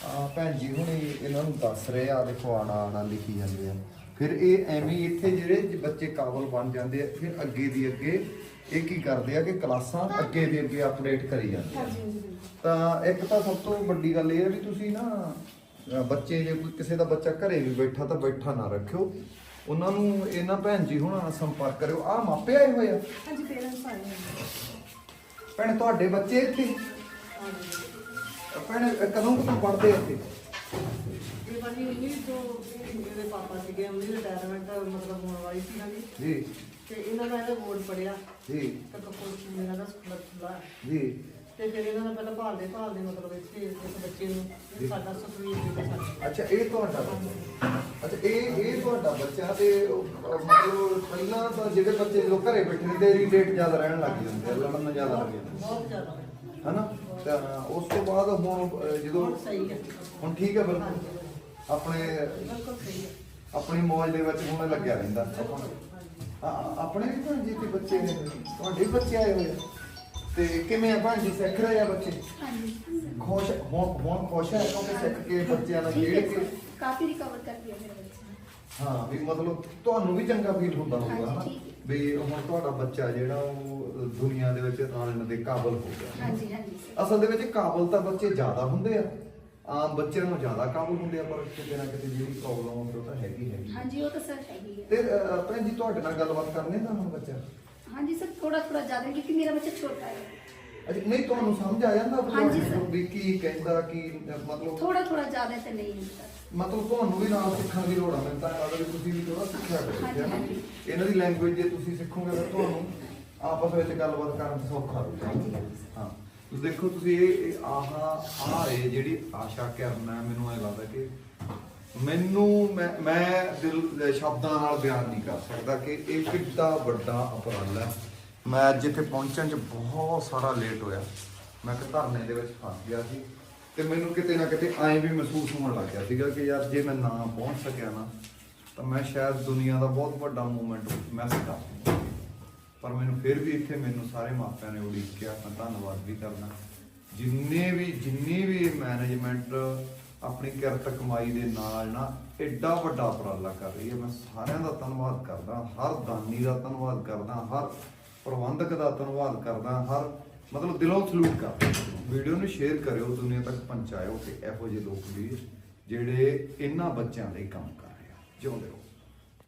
ਆ ਭੈਣ ਜੀ ਹੁਣੇ ਇਹਨਾਂ ਨੂੰ ਦੱਸ ਰਹੇ ਆ ਦੇਖੋ ਆਣਾ ਆਣਾ ਲਿਖੀ ਜਾਂਦੇ ਆ। ਫਿਰ ਇਹ ਐਵੇਂ ਹੀ ਇੱਥੇ ਜਿਹੜੇ ਜ- ਬੱਚੇ ਕਾਬਲ ਬਣ ਜਾਂਦੇ ਆ ਫਿਰ ਅੱਗੇ ਦੀ ਅੱਗੇ ਇਹ ਕੀ ਕਰਦੇ ਆ ਕਿ ਕਲਾਸਾਂ ਅੱਗੇ ਦੀ ਅੱਗੇ ਅਪਡੇਟ ਕਰੀ ਜਾਂਦੇ ਆ। ਤਾਂ ਇੱਕ ਤਾਂ ਸਭ ਤੋਂ ਵੱਡੀ ਗੱਲ ਇਹ ਹੈ ਵੀ ਤੁਸੀਂ ਨਾ ਬੱਚੇ ਜੇ ਕੋਈ ਕਿਸੇ ਦਾ ਬੱਚਾ ਘਰੇ ਵੀ ਬੈਠਾ ਤਾਂ ਬੈਠਾ ਨਾ ਰੱਖਿਓ। ਉਹਨਾਂ ਨੂੰ ਇਹਨਾਂ ਭੈਣ ਜੀ ਹੁਣਾਂ ਨਾਲ ਸੰਪਰਕ ਕਰਿਓ। ਆ ਮਾਪੇ ਆਏ ਹੋਏ ਆ। ਹਾਂਜੀ ਪੇਰੈਂਟਸ ਆਏ ਹੋਏ ਭੈਣ ਤੁਹਾਡੇ ਬੱਚੇ ਇੱਥੇ? ਭੈਣ ਕਦੋਂ ਪੜ੍ਹਦੇ ਆ ਇੱਥੇ? ਇਹ ਭਾਜੀ ਉਹਨੀ ਜੋ ਮੇਰੇ ਪਾਪਾ ਸੀਗੇ ਉਹਦੀ ਰਿਟਾਇਰਮੈਂਟ ਮਤਲਬ ਹੋਣ ਵਾਲੀ ਸੀ ਨਾ ਜੀ। ਜੀ। ਤੇ ਇਹਨਾਂ ਦਾ ਇਹਦਾ ਬੋਰਡ ਪੜਿਆ ਜੀ। ਤੇ ਕਪੂਰ ਮੇਰਾ ਦਾ ਸਕੂਲ ਖੁੱਲਾ ਜੀ। ਤੇ ਫਿਰ ਇਹਨਾਂ ਨੇ ਪਹਿਲਾਂ ਭਾਲਦੇ ਭਾਲਦੇ ਮਤਲਬ ਇੱਥੇ ਇਸ ਬੱਚੇ ਨੂੰ ਸਾਡਾ ਸੁਖਵੀਰ ਜੀ ਦਾ ਸਾਡਾ ਅੱਛਾ ਇਹ ਤੁਹਾਡਾ ਬੱਚਾ। ਅੱਛਾ ਇਹ ਇਹ ਤੁਹਾਡਾ ਬੱਚਾ ਤੇ ਉਹ, ਅਹ, ਮਤਲਬ ਪਹਿਲਾਂ ਤਾਂ ਜਿਹੜੇ ਬੱਚੇ ਜਦੋਂ ਘਰੇ ਬੈਠੇ ਨੇ ਤੇ ਇਰੀਟੇਟ ਜ਼ਿਆਦਾ ਰਹਿਣ ਲੱਗ ਜਾਂਦੇ ਆ ਲੜਨ ਜ਼ਿਆਦਾ ਲੱਗ ਜਾਂਦੇ। ਬਹੁਤ ਜ਼ਿਆਦਾ। ਹਨਾ? ਤਾਂ ਉਸ ਤੋਂ ਬਾਅਦ ਹੁਣ ਅਹ, ਜਦੋਂ ਹੁਣ ਸਹੀ ਹੈ। ਹੁਣ ਠੀਕ ਹੈ ਬਿਲਕੁਲ ਆਪਣੇ ਬਿਲਕੁਲ ਸਹੀ ਹੈ। ਆਪਣੀ ਮੌਜ ਦੇ ਵਿੱਚ ਹੁਣ ਲੱਗਿਆ ਰਹਿੰਦਾ। ਆ- ਆਪਣੇ ਵੀ ਭੈਣ ਜੀ ਤੇ ਬੱਚੇ ਨੇ? ਤੁਹਾਡੇ ਵੀ ਬੱਚੇ ਆਏ ਹੋਏ ਆ? ਤੇ ਕਿਵੇਂ ਆ ਭੈਣ ਜੀ ਸਿੱਖ ਰਹੇ ਆ ਬੱਚੇ? ਖੁਸ਼ ਹੁਣ ਹੁਣ ਖੁਸ਼ ਹੈ ਕਿਉਂਕਿ ਸਿੱਖ ਕੇ ਬੱਚਿਆਂ ਨਾਲ ਖੇਡ ਕੇ? ਕਾਫੀ ਰਿਕਵਰ ਕਰ ਲਿਆ ਮੇਰਾ ਬੱਚਾ ਹਾਂ ਵੀ ਮਤਲਬ ਤੁਹਾਨੂੰ ਵੀ ਚੰਗਾ ਫੀਲ ਹੁੰਦਾ ਹੋਊਗਾ ਹਨਾ? ਵੀ ਹੁਣ ਤੁਹਾਡਾ ਬੱਚਾ ਜਿਹੜਾ ਉਹ ਦੁਨੀਆ ਦੇ ਵਿੱਚ ਰਲਣ ਦੇ ਕਾਬਲ ਹੋ ਗਿਆ। ਹਾਂਜੀ ਹਾਂਜੀ। ਅਸਲ ਦੇ ਵਿੱਚ ਕਾਬਲ ਤਾਂ ਬੱਚੇ ਜ਼ਿਆਦਾ ਹੁੰਦੇ ਆ। ਆਮ ਬੱਚਿਆਂ ਨੂੰ ਜ਼ਿਆਦਾ ਕਾਬਲ ਹੁੰਦੇ ਆ ਪਰ ਕਿਤੇ ਨਾ ਕਿਤੇ ਜਿਹੜੀ ਪ੍ਰੋਬਲਮ ਹੁੰਦੀ ਉਹ ਤਾਂ ਹੈਗੀ ਹੈਗੀ ਹਾਂਜੀ ਉਹ ਤਾਂ ਸਰ ਹੈਗੀ ਹੈ ਤੇ ਅਹ, ਭੈਣ ਜੀ ਤੁਹਾਡੇ ਨਾਲ ਗੱਲਬਾਤ ਕਰਨੀ ਤਾਂ ਹੁਣ ਬੱਚਾ ਹਾਂਜੀ ਸਰ ਥੋੜਾ ਥੋੜਾ ਜ਼ਿਆਦਾ ਕਿਉਂਕਿ ਮੇਰਾ ਬੱਚਾ ਛੋਟਾ ਹੈ। ਅੱਛਾ ਨਹੀਂ ਤੁਹਾਨੂੰ ਸਮਝ ਆ ਜਾਂਦਾ ਵੀ ਹਾਂਜੀ, ਤੁਹਾਡੇ ਨੂੰ ਸਰ। ਵੀ ਕੀ ਕਹਿੰਦਾ ਕੀ ਮਤਲਬ ਥੋੜਾ ਥੋੜਾ ਜ਼ਿਆਦਾ ਤਾਂ ਨਹੀਂ ਹੁੰਦਾ ਮਤਲਬ ਤੁਹਾਨੂੰ ਵੀ ਨਾਲ ਸਿੱਖਣ ਦੀ ਲੋੜ ਆ ਮੈਨੂੰ ਤਾਂ ਲੱਗਦਾ ਵੀ ਤੁਸੀਂ ਵੀ ਥੋੜਾ ਸਿੱਖਿਆ ਕਰੋ ਹਾਂਜੀ? ਹਾਂਜੀ। ਇਹਨਾਂ ਦੀ ਲੈਂਗੁਏਜ ਜੇ ਤੁਸੀਂ ਸਿੱਖੋਗੇ ਫਿਰ ਤੁਹਾਨੂੰ ਆਪਸ ਵਿੱਚ ਗੱਲਬਾਤ ਕਰਨ ਚ ਸੌਖਾ ਹੋਊਗਾ। ਦੇਖੋ, ਤੁਸੀਂ ਇਹ ਇਹ ਆਹਾ, ਆਹ ਇਹ ਜਿਹੜੀ ਆਸ਼ਾ ਕਰਨਾ ਮੈਨੂੰ ਐ ਲੱਗਦਾ ਕਿ ਮੈਨੂੰ, ਮੈਂ ਮੈਂ ਦਿਲ ਸ਼ਬਦਾਂ ਨਾਲ ਬਿਆਨ ਨਹੀਂ ਕਰ ਸਕਦਾ ਕਿ ਇਹ ਕਿੱਡਾ ਵੱਡਾ ਉਪਰਾਲਾ ਹੈ ਮੈਂ ਅੱਜ ਇੱਥੇ ਪਹੁੰਚਣ ਚ ਬਹੁਤ ਸਾਰਾ ਲੇਟ ਹੋਇਆ ਮੈਂ ਕਿ ਧਰਨੇ ਦੇ ਵਿੱਚ ਫਸ ਗਿਆ ਸੀ ਤੇ ਮੈਨੂੰ ਕਿਤੇ ਨਾ ਕਿਤੇ ਐਂ ਵੀ ਮਹਿਸੂਸ ਹੋਣ ਲੱਗ ਗਿਆ ਸੀਗਾ ਕਿ ਯਾਰ, ਜੇ ਮੈਂ ਨਾ ਪਹੁੰਚ ਸਕਿਆ ਨਾ, ਤਾਂ ਮੈਂ ਸ਼ਾਇਦ ਦੁਨੀਆ ਦਾ ਬਹੁਤ ਵੱਡਾ ਮੂਵਮੈਂਟ ਮਿਸ ਕਰ ਦਿੰਦਾ। ਪਰ ਮੈਨੂੰ ਫਿਰ ਵੀ ਇੱਥੇ ਮੈਨੂੰ ਸਾਰੇ ਮਾਪਿਆਂ ਨੇ ਉਡੀਕਿਆ ਮੈਂ ਧੰਨਵਾਦ ਵੀ ਕਰਦਾ ਜਿੰਨੇ ਵੀ, ਜਿੰਨੀ ਵੀ ਮੈਨੇਜਮੈਂਟ ਆਪਣੀ ਕਿਰਤ ਕਮਾਈ ਦੇ ਨਾਲ ਨਾ ਐਡਾ ਵੱਡਾ ਉਪਰਾਲਾ ਕਰ ਰਹੀ ਹੈ, ਮੈਂ ਸਾਰਿਆਂ ਦਾ ਧੰਨਵਾਦ ਕਰਦਾ, ਹਰ ਦਾਨੀ ਦਾ ਧੰਨਵਾਦ ਕਰਦਾ, ਹਰ ਪ੍ਰਬੰਧਕ ਦਾ ਧੰਨਵਾਦ ਕਰਦਾ, ਹਰ ਮਤਲਬ ਦਿਲੋਂ ਸਲੂਟ ਕਰਦਾ। ਵੀਡੀਓ ਨੂੰ ਸ਼ੇਅਰ ਕਰਿਓ, ਦੁਨੀਆ ਤੱਕ ਪਹੁੰਚਾਇਓ ਕਿ ਇਹੋ ਜਿਹੇ ਲੋਕ ਵੀ ਜਿਹੜੇ ਇਹਨਾਂ ਬੱਚਿਆਂ ਲਈ ਕੰਮ ਕਰ ਰਹੇ ਆ। ਜਿਉਂਦੇ ਰਹੋ।